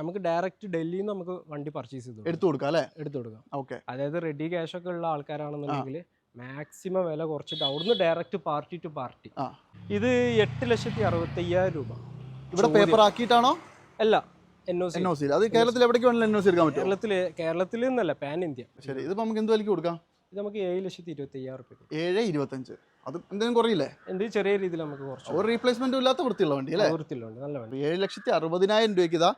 നമുക്ക് ഡയറക്റ്റ് ഡൽഹിയിൽ നിന്ന് നമുക്ക് വണ്ടി പർച്ചേസ് ചെയ്ത് എടുത്തു കൊടുക്കാം അല്ലേ? എടുത്തു കൊടുക്കാം. ഓക്കെ. അതായത് റെഡി ക്യാഷ് ഒക്കെ ഉള്ള ആൾക്കാരാണെന്നുണ്ടെങ്കിൽ മാക്സിമം വില കുറച്ചിട്ട് അവിടുന്ന് ഡയറക്റ്റ് പാർട്ടി ടു പാർട്ടി. ഇത് എട്ട് ലക്ഷത്തി അറുപത്തി അയ്യായിരം രൂപ. ഇവിടെ പേപ്പർ ആക്കിയിട്ടാണോ? അല്ല അത് കേരളത്തിൽ എവിടേക്ക് വേണമെങ്കിലും എൻ ഒ സി എടുക്കാൻ പറ്റും കേരളത്തിൽ കേരളത്തിൽ നിന്നല്ല പാൻ ഇന്ത്യ ശരി നമുക്ക് എന്ത് കൊടുക്കാം? ഇത് നമുക്ക് ഏഴ് ലക്ഷത്തി ഇരുപത്തി അയ്യായിരം റുപ്യ ഏഴ് ഇരുപത്തഞ്ച്. അത് എന്തെങ്കിലും കുറയില്ലേ? എന്ത് ചെറിയ രീതിയിൽ നമുക്ക് കുറച്ച് ഒരു റീപ്ലേസ്മെന്റും ഇല്ലാത്ത വൃത്തിയുള്ള വണ്ടി അല്ലേ? നല്ല വണ്ടി. ഏഴ് ലക്ഷത്തി അറുപതിനായിരം രൂപയ്ക്ക് ഇതാ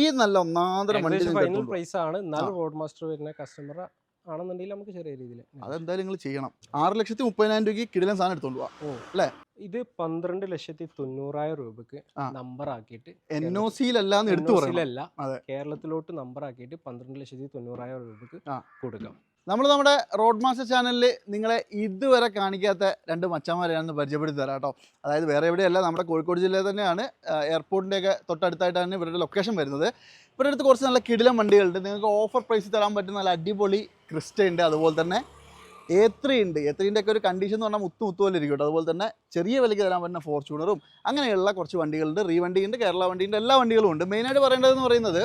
ഈ നല്ല ഒന്നാന്തരം വണ്ടി പ്രൈസ് ആണ്. എന്നാലും റോഡ് മാസ്റ്റർ വരുന്ന കസ്റ്റമർ ആണെന്നുണ്ടെങ്കിൽ നമുക്ക് ചെറിയ രീതിയിൽ അതെന്തായാലും നിങ്ങൾ ചെയ്യണം. ആറ് ലക്ഷത്തി മുപ്പതിനായിരം രൂപയ്ക്ക് കിടിലൻ സാധനം എടുത്തോണ്ട് പോവാ. ഇത് പന്ത്രണ്ട് ലക്ഷത്തി തൊണ്ണൂറായിരം രൂപക്ക് നമ്പർ ആക്കിയിട്ട് എൻ ഒ സിയിലല്ല. കേരളത്തിലോട്ട് നമ്പർ ആക്കിയിട്ട് പന്ത്രണ്ട് ലക്ഷത്തി തൊണ്ണൂറായിരം രൂപക്ക് കൊടുക്കാം. നമ്മൾ നമ്മുടെ റോഡ് മാസ്റ്റർ ചാനലിൽ നിങ്ങളെ ഇതുവരെ കാണിക്കാത്ത രണ്ട് മച്ചന്മാരെ ഞാൻ പരിചയപ്പെടുത്തി തരാം കേട്ടോ. അതായത് വേറെ എവിടെയല്ല നമ്മുടെ കോഴിക്കോട് ജില്ലയിൽ തന്നെയാണ് എയർപോർട്ടിന്റെയൊക്കെ തൊട്ടടുത്തായിട്ടാണ് ഇവരുടെ ലൊക്കേഷൻ വരുന്നത്. ഇവരുടെ അടുത്ത് കുറച്ച് നല്ല കിടിലം വണ്ടികളുണ്ട്. നിങ്ങൾക്ക് ഓഫർ പ്രൈസ് തരാൻ പറ്റുന്ന നല്ല അടിപൊളി ക്രിസ്റ്റ ഉണ്ട്. അതുപോലെ തന്നെ എ ഉണ്ട്. എ ഒക്കെ ഒരു കണ്ടീഷൻ എന്ന് പറഞ്ഞാൽ മുത്തു മുത്തു പോലെ ഇരിക്കും കേട്ടോ. അതുപോലെ തന്നെ ചെറിയ വിലയ്ക്ക് തരാൻ പറ്റുന്ന ഫോർച്യൂണറും അങ്ങനെയുള്ള കുറച്ച് വണ്ടികളുണ്ട്. റീ വണ്ടിയുണ്ട് കേരള വണ്ടിയുണ്ട് എല്ലാ വണ്ടികളും ഉണ്ട്. മെയിനായിട്ട് പറയേണ്ടതെന്ന് പറയുന്നത്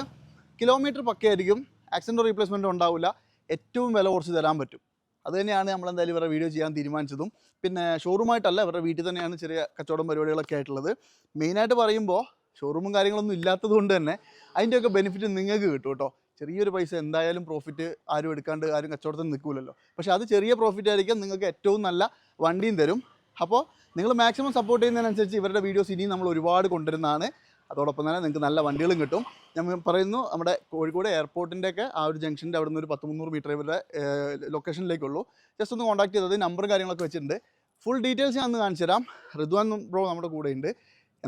കിലോമീറ്റർ പക്കയായിരിക്കും. ആക്സിഡന്റ് റീപ്ലേസ്മെന്റ് ഉണ്ടാവില്ല. ഏറ്റവും വില കുറച്ച് തരാൻ പറ്റും. അത് തന്നെയാണ് നമ്മൾ എന്തായാലും ഇവരുടെ വീഡിയോ ചെയ്യാൻ തീരുമാനിച്ചതും. പിന്നെ ഷോറൂമായിട്ടല്ല ഇവരുടെ വീട്ടിൽ തന്നെയാണ് ചെറിയ കച്ചവടം പരിപാടികളൊക്കെ ആയിട്ടുള്ളത്. മെയിനായിട്ട് പറയുമ്പോൾ ഷോറൂമും കാര്യങ്ങളൊന്നും ഇല്ലാത്തത് കൊണ്ട് തന്നെ അതിന്റെയൊക്കെ ബെനിഫിറ്റ് നിങ്ങൾക്ക് കിട്ടും കേട്ടോ. ചെറിയൊരു പൈസ എന്തായാലും പ്രോഫിറ്റ് ആരും എടുക്കാണ്ട് ആരും കച്ചവടത്തിൽ നിൽക്കില്ലല്ലോ പക്ഷേ അത് ചെറിയ പ്രോഫിറ്റ് ആയിരിക്കും നിങ്ങൾക്ക് ഏറ്റവും നല്ല വണ്ടിയും തരും. അപ്പോൾ നിങ്ങൾ മാക്സിമം സപ്പോർട്ട് ചെയ്യുന്നതിനനുസരിച്ച് ഇവരുടെ വീഡിയോസ് ഇനിയും നമ്മൾ ഒരുപാട് കൊണ്ടുവരുന്നതാണ്. അതോടൊപ്പം തന്നെ നിങ്ങൾക്ക് നല്ല വണ്ടികളും കിട്ടും. ഞാൻ പറയുന്നു നമ്മുടെ കോഴിക്കോട് എയർപോർട്ടിന്റെ ഒക്കെ ആ ഒരു ജംഗ്ഷന്റെ അവിടെ നിന്ന് ഒരു പത്ത് മുന്നൂറ് മീറ്റർ ഇവരുടെ ലൊക്കേഷനിലേക്കുള്ളൂ. ജസ്റ്റ് ഒന്ന് കോൺടാക്ട് ചെയ്തത് നമ്പറും കാര്യങ്ങളൊക്കെ വെച്ചിട്ടുണ്ട്. ഫുൾ ഡീറ്റെയിൽസ് ഞാൻ ഒന്ന് കാണിച്ചു തരാം. റിദ്വാൻ ബ്രോ നമ്മുടെ കൂടെ ഉണ്ട്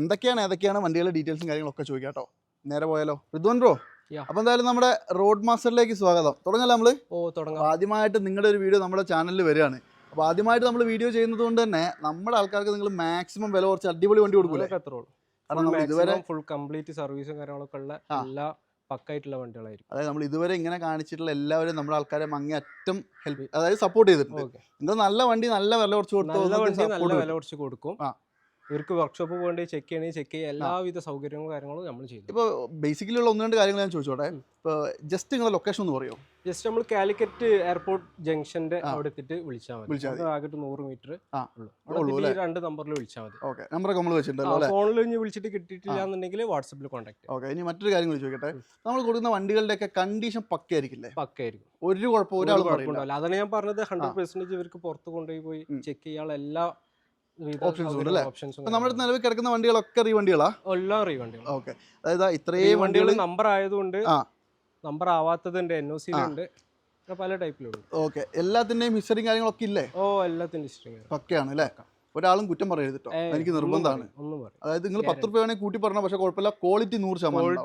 എന്തൊക്കെയാണ് ഏതൊക്കെയാണ് വണ്ടികളുടെ ഡീറ്റെയിൽസും കാര്യങ്ങളൊക്കെ ചോദിക്കാം കേട്ടോ. നേരെ പോയാലോ. റിദ്വാൻ ബ്രോ അപ്പൊ അപ്പോൾ എന്തായാലും നമ്മുടെ റോഡ് മാസ്റ്ററിലേക്ക് സ്വാഗതം. തുടങ്ങല്ലേ നമ്മൾ ഓ തുടങ്ങാം. ആദ്യമായിട്ട് നിങ്ങളുടെ ഒരു വീഡിയോ നമ്മുടെ ചാനലിൽ വരികയാണ്. അപ്പോൾ ആദ്യമായിട്ട് നമ്മൾ വീഡിയോ ചെയ്യുന്നത് കൊണ്ട് തന്നെ നമ്മുടെ ആൾക്കാർക്ക് നിങ്ങൾ മാക്സിമം വില കുറച്ച് അടിപൊളി വണ്ടി കൊടുക്കൂലേ? അതൊക്കെ അത്രേ ഉള്ളൂ. കാരണം ഇതുവരെ ഫുൾ കംപ്ലീറ്റ് സർവീസും കാര്യങ്ങളൊക്കെ ഉള്ള എല്ലാ പക്കായിട്ടുള്ള വണ്ടികളായിരിക്കും. അതായത് നമ്മൾ ഇതുവരെ ഇങ്ങനെ കാണിച്ചിട്ടുള്ള എല്ലാവരും നമ്മുടെ ആൾക്കാരെ മങ്ങി അറ്റം ഹെൽപ്പ് അതായത് സപ്പോർട്ട് ചെയ്തിട്ടുണ്ട്. നിങ്ങൾ നല്ല വണ്ടി നല്ല വില കുറച്ച് കൊടുത്തു നല്ല വണ്ടി നല്ല വില കുറച്ച് കൊടുക്കും. ഇവർക്ക് വർക്ക്ഷോപ്പ് പോകേണ്ടി ചെക്ക് ചെയ്യണേ ചെക്ക് ചെയ്യുക എല്ലാവിധ സൗകര്യങ്ങളും കാര്യങ്ങളും നമ്മൾ ചെയ്തു. ഇപ്പോൾ ബേസിക്കലി ഉള്ള ഒന്ന് രണ്ട് കാര്യങ്ങൾ ഞാൻ ചോദിച്ചോട്ടെ? ഇപ്പോൾ ജസ്റ്റ് നിങ്ങളുടെ ലൊക്കേഷൻ ഒന്ന് പറയുമോ ജസ്റ്റ് നമ്മൾ കാലിക്കറ്റ് എയർപോർട്ട് ജംഗ്ഷന്റെ. അവിടെ എത്തിയിട്ട് വിളിച്ചാൽ മതി. ആകട്ട് ആകെ നൂറ് മീറ്റർ. ഉള്ളൂ. രണ്ട് നമ്പറിൽ വിളിച്ചാൽ മതി. ഓക്കെ നമ്പറൊക്കെ നമ്മൾ വെച്ചിട്ടുണ്ടല്ലോ ഫോണിൽ ഇനി വിളിച്ചിട്ട് കിട്ടിയിട്ടില്ല എന്നുണ്ടെങ്കിൽ വാട്സപ്പിൽ കോൺടാക്ട് ഓക്കെ ഇനി മറ്റൊരു കാര്യം കൂടി ചോദിക്കട്ടെ? നമ്മൾ കൊടുക്കുന്ന വണ്ടികളുടെ ഒക്കെ കണ്ടീഷൻ പക്കയായിരിക്കില്ലേ? പക്കയായിരിക്കും. ഒരു കുഴപ്പം ഒരാൾ കുഴപ്പമുണ്ടാവില്ല അതാണ് ഞാൻ പറഞ്ഞത് ഹൺഡ്രഡ് പെർസെന്റേജ് ഇവർക്ക് പുറത്ത് കൊണ്ടുപോയി പോയി ചെക്ക് ചെയ്യാനുള്ള എല്ലാ Options ഉണ്ട് അല്ലേ? ഓപ്ഷൻസും ഇപ്പം നമ്മുടെ നിലവിൽ കിടക്കുന്ന വണ്ടികളൊക്കെ റീ വണ്ടികളാ? എല്ലാം റീ വണ്ടികൾ ഓക്കെ അതായത് ഇത്രയും വണ്ടികൾ നമ്പർ ആയതുകൊണ്ട് ആ. നമ്പർ ആവാത്തതുണ്ട് എൻ ഒ സിയിലുണ്ട് പല ടൈപ്പിലുണ്ട് ഓക്കെ എല്ലാത്തിന്റെയും ഹിസ്റ്ററിയും കാര്യങ്ങളൊക്കെ ഇല്ലേ? ഓ എല്ലാത്തിന്റെ ഹിസ്റ്ററി പക്കയാണ് അല്ലേ? ഒരാളും കുറ്റം പറയരുത് കേട്ടോ എനിക്ക് നിർബന്ധമാണ്. അതായത് നിങ്ങൾ പത്ത് റുപ്യ വേണേ കൂട്ടി പറഞ്ഞ പക്ഷേ കുഴപ്പമില്ല. ക്വാളിറ്റി നൂറ് ശതമാനം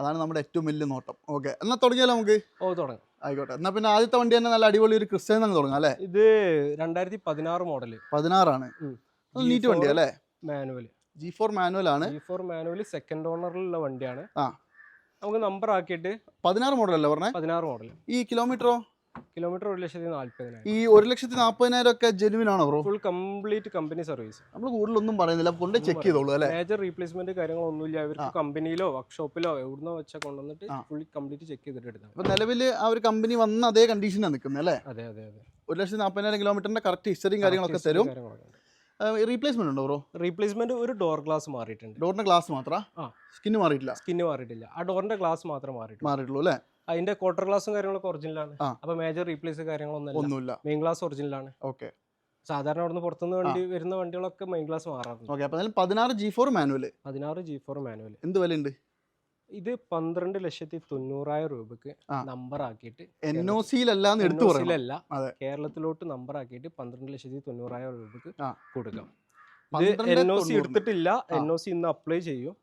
അതാണ് നമ്മുടെ ഏറ്റവും വലിയ നോട്ടം. ഓക്കെ എന്നാൽ തുടങ്ങിയാലോ നമുക്ക്? ഓ തുടങ്ങാം. ആയിക്കോട്ടെ. എന്നാ പിന്നെ ആദ്യത്തെ വണ്ടി തന്നെ നല്ല അടിപൊളി ഒരു ക്രിസ്ത്യൻ അങ്ങ് തുടങ്ങാം അല്ലേ? ഇത് രണ്ടായിരത്തി പതിനാറ് മോഡൽ. പതിനാറാണ്. നല്ല നീറ്റ് വണ്ടി അല്ലേ? മാനുവൽ ജി ഫോർ മാനുവൽ ആണ്. ജി ഫോർ മാനുവൽ സെക്കൻഡ് ഓണറിലുള്ള വണ്ടിയാണ്. ആ. നമുക്ക് നമ്പർ ആക്കിയിട്ട് പതിനാറ് മോഡൽ അല്ലേ പറഞ്ഞേ? പതിനാറ് മോഡൽ ഈ കിലോമീറ്ററോ കിലോമീറ്റർ ഒരു ലക്ഷത്തി നാല്പതിനായിരം. ഈ ഒരു ലക്ഷത്തി നാൽപ്പതിനായിരം ഒക്കെ ജെനുവിൻ ആണോ bro full complete company service നമ്മൾ കൂടുതലൊന്നും പറയുന്നില്ല. കൊണ്ട് ചെക്ക് ചെയ്തോളൂ അല്ലേ? മേജർ റീപ്ലേസ്മെന്റ് കാര്യങ്ങളൊന്നുമില്ല. അവർക്ക് കമ്പനിയിലോ വർക്ക്ഷോപ്പിലോ എവിടുന്നോ വെച്ചാൽ കൊണ്ടുവന്നിട്ട്. ഫുൾ കംപ്ലീറ്റ് ചെക്ക് ചെയ്തിട്ട് എടുത്താൽ അപ്പോൾ നിലവിൽ ആ ഒരു കമ്പനി വന്ന അതേ കണ്ടീഷനാണ് നിൽക്കുന്നത് അല്ലേ? അതെ അതെ അതെ. ഒരു ലക്ഷത്തി നാൽപ്പതിനായിരം കിലോമീറ്ററിന്റെ കറക്റ്റ് ഹിസ്റ്ററിയും കാര്യങ്ങളൊക്കെ തരും. റീപ്ലേസ്മെന്റ് ഉണ്ടോ. ബ്രോ റീപ്ലേസ്മെന്റ് ഒരു ഡോർ ഗ്ലാസ് മാറിയിട്ടുണ്ട്. ഡോറിന്റെ ഗ്ലാസ് മാത്രം? ആ. സ്കിന്ന് മാറിയിട്ടില്ല. സ്കിന്ന് മാറിയിട്ടില്ല. ആ ഡോറിന്റെ ഗ്ലാസ് മാത്രം മാറിയിട്ടുണ്ട്. മാറിയിട്ടുള്ളൂ അല്ലേ? അതിന്റെ ക്വാർട്ടർ ഗ്ലാസും കാര്യങ്ങളൊക്കെ ഒറിജിനലാണ്. അപ്പൊ മേജർ റീപ്ലേസ് കാര്യങ്ങളൊന്നും മെയിൻ ഗ്ലാസ് ഒറിജിനലാണ് ഓക്കെ സാധാരണ അവിടുന്ന് പുറത്തുനിന്ന് വണ്ടി വരുന്ന വണ്ടികളൊക്കെ മെയിൻ ഗ്ലാസ് മാറാറുണ്ട്. ഓക്കെ അപ്പോൾ പതിനാറ് ജി ഫോർ മാനുവൽ പതിനാറ് ജി ഫോർ മാനുവൽ എന്ത് ഇത് പന്ത്രണ്ട് ലക്ഷത്തി തൊണ്ണൂറായിരം രൂപക്ക് നമ്പർ ആക്കിയിട്ട് എൻ ഒ സിയിലല്ല കേരളത്തിലോട്ട് നമ്പർ ആക്കിയിട്ട് പന്ത്രണ്ട് ലക്ഷത്തി തൊണ്ണൂറായിരം രൂപക്ക് കൊടുക്കാം. എൻ ഒ സി എടുത്തിട്ടില്ല. എൻ ഒ സി ഇന്ന് അപ്ലൈ ചെയ്യും.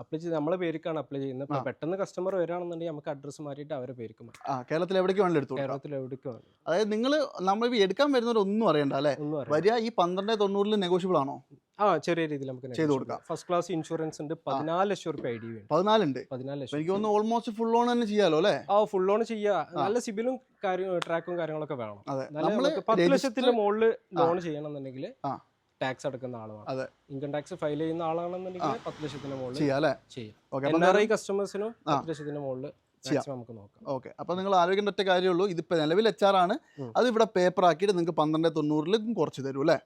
അപ്ലൈ ചെയ്ത് നമ്മളെ പേരിക്കാണ് അപ്ലൈ ചെയ്യുന്നത്. ഇപ്പൊ പെട്ടെന്ന് കസ്റ്റമർ വരാണെന്നുണ്ടെങ്കിൽ നമുക്ക് അഡ്രസ്സ് മാറ്റിയിട്ട് അവരെ പേരിക്ക് മാറ്റാം. കേരളത്തിൽ എവിടേക്ക് വേണ്ടി എടുത്തു കേരളത്തിൽ എവിടേക്ക് വേണം അതായത് നിങ്ങൾ നമ്മൾ എടുക്കാൻ വരുന്നവരൊന്നും അറിയണ്ട അല്ലേ? വരിക ഈ പന്ത്രണ്ട് തൊണ്ണൂറിൽ നെഗോഷ്യബിൾ ആണോ? ആ ചെറിയ രീതിയിൽ നമുക്ക് ചെയ്ത് കൊടുക്കാം. ഫസ്റ്റ് ക്ലാസ് ഇൻഷുറൻസ് ഉണ്ട്. പതിനാല് ലക്ഷം റുപ്യ ഐ ഡി പതിനാലുണ്ട്. പതിനാല് ലക്ഷം എനിക്ക് തോന്നുന്നു ഓൾമോസ്റ്റ് ഫുൾ ഓൺ തന്നെ ചെയ്യാലോ അല്ലേ? ആ ഫുൾ ഓൺ ചെയ്യാ. നല്ല സിബിലും കാര്യം ട്രാക്കും കാര്യങ്ങളൊക്കെ വേണം. അതെ. നമ്മൾ നമ്മൾ പത്ത് ലക്ഷത്തിന്റെ മുകളിൽ ലോൺ ചെയ്യണമെന്നുണ്ടെങ്കിൽ ആ. ടാക്സ് അടക്കുന്ന ആളാണ് അതെ. ഇൻകം ടാക്സ് ഫയൽ ചെയ്യുന്ന ആളാണെന്നുണ്ടെങ്കിൽ പത്ത് ലക്ഷത്തിന് മുകളിൽ ചെയ്യാം അല്ലേ? ചെയ്യാം. എൻ ആർ ഐ കസ്റ്റമേഴ്സിനും. പത്ത് ലക്ഷത്തിന് മുകളിൽ മാക്സിമം നമുക്ക് നോക്കാം. ഓക്കെ അപ്പോൾ നിങ്ങൾ ആലോചിക്കേണ്ട ഒറ്റ കാര്യമുള്ളൂ ഇതിപ്പോ നിലവിൽ എച്ച് ആർ ആണ്. അത് ഇവിടെ പേപ്പർ ആക്കിയിട്ട് നിങ്ങൾക്ക് പന്ത്രണ്ട് തൊണ്ണൂറിലും കുറച്ച് തരും അല്ലേ?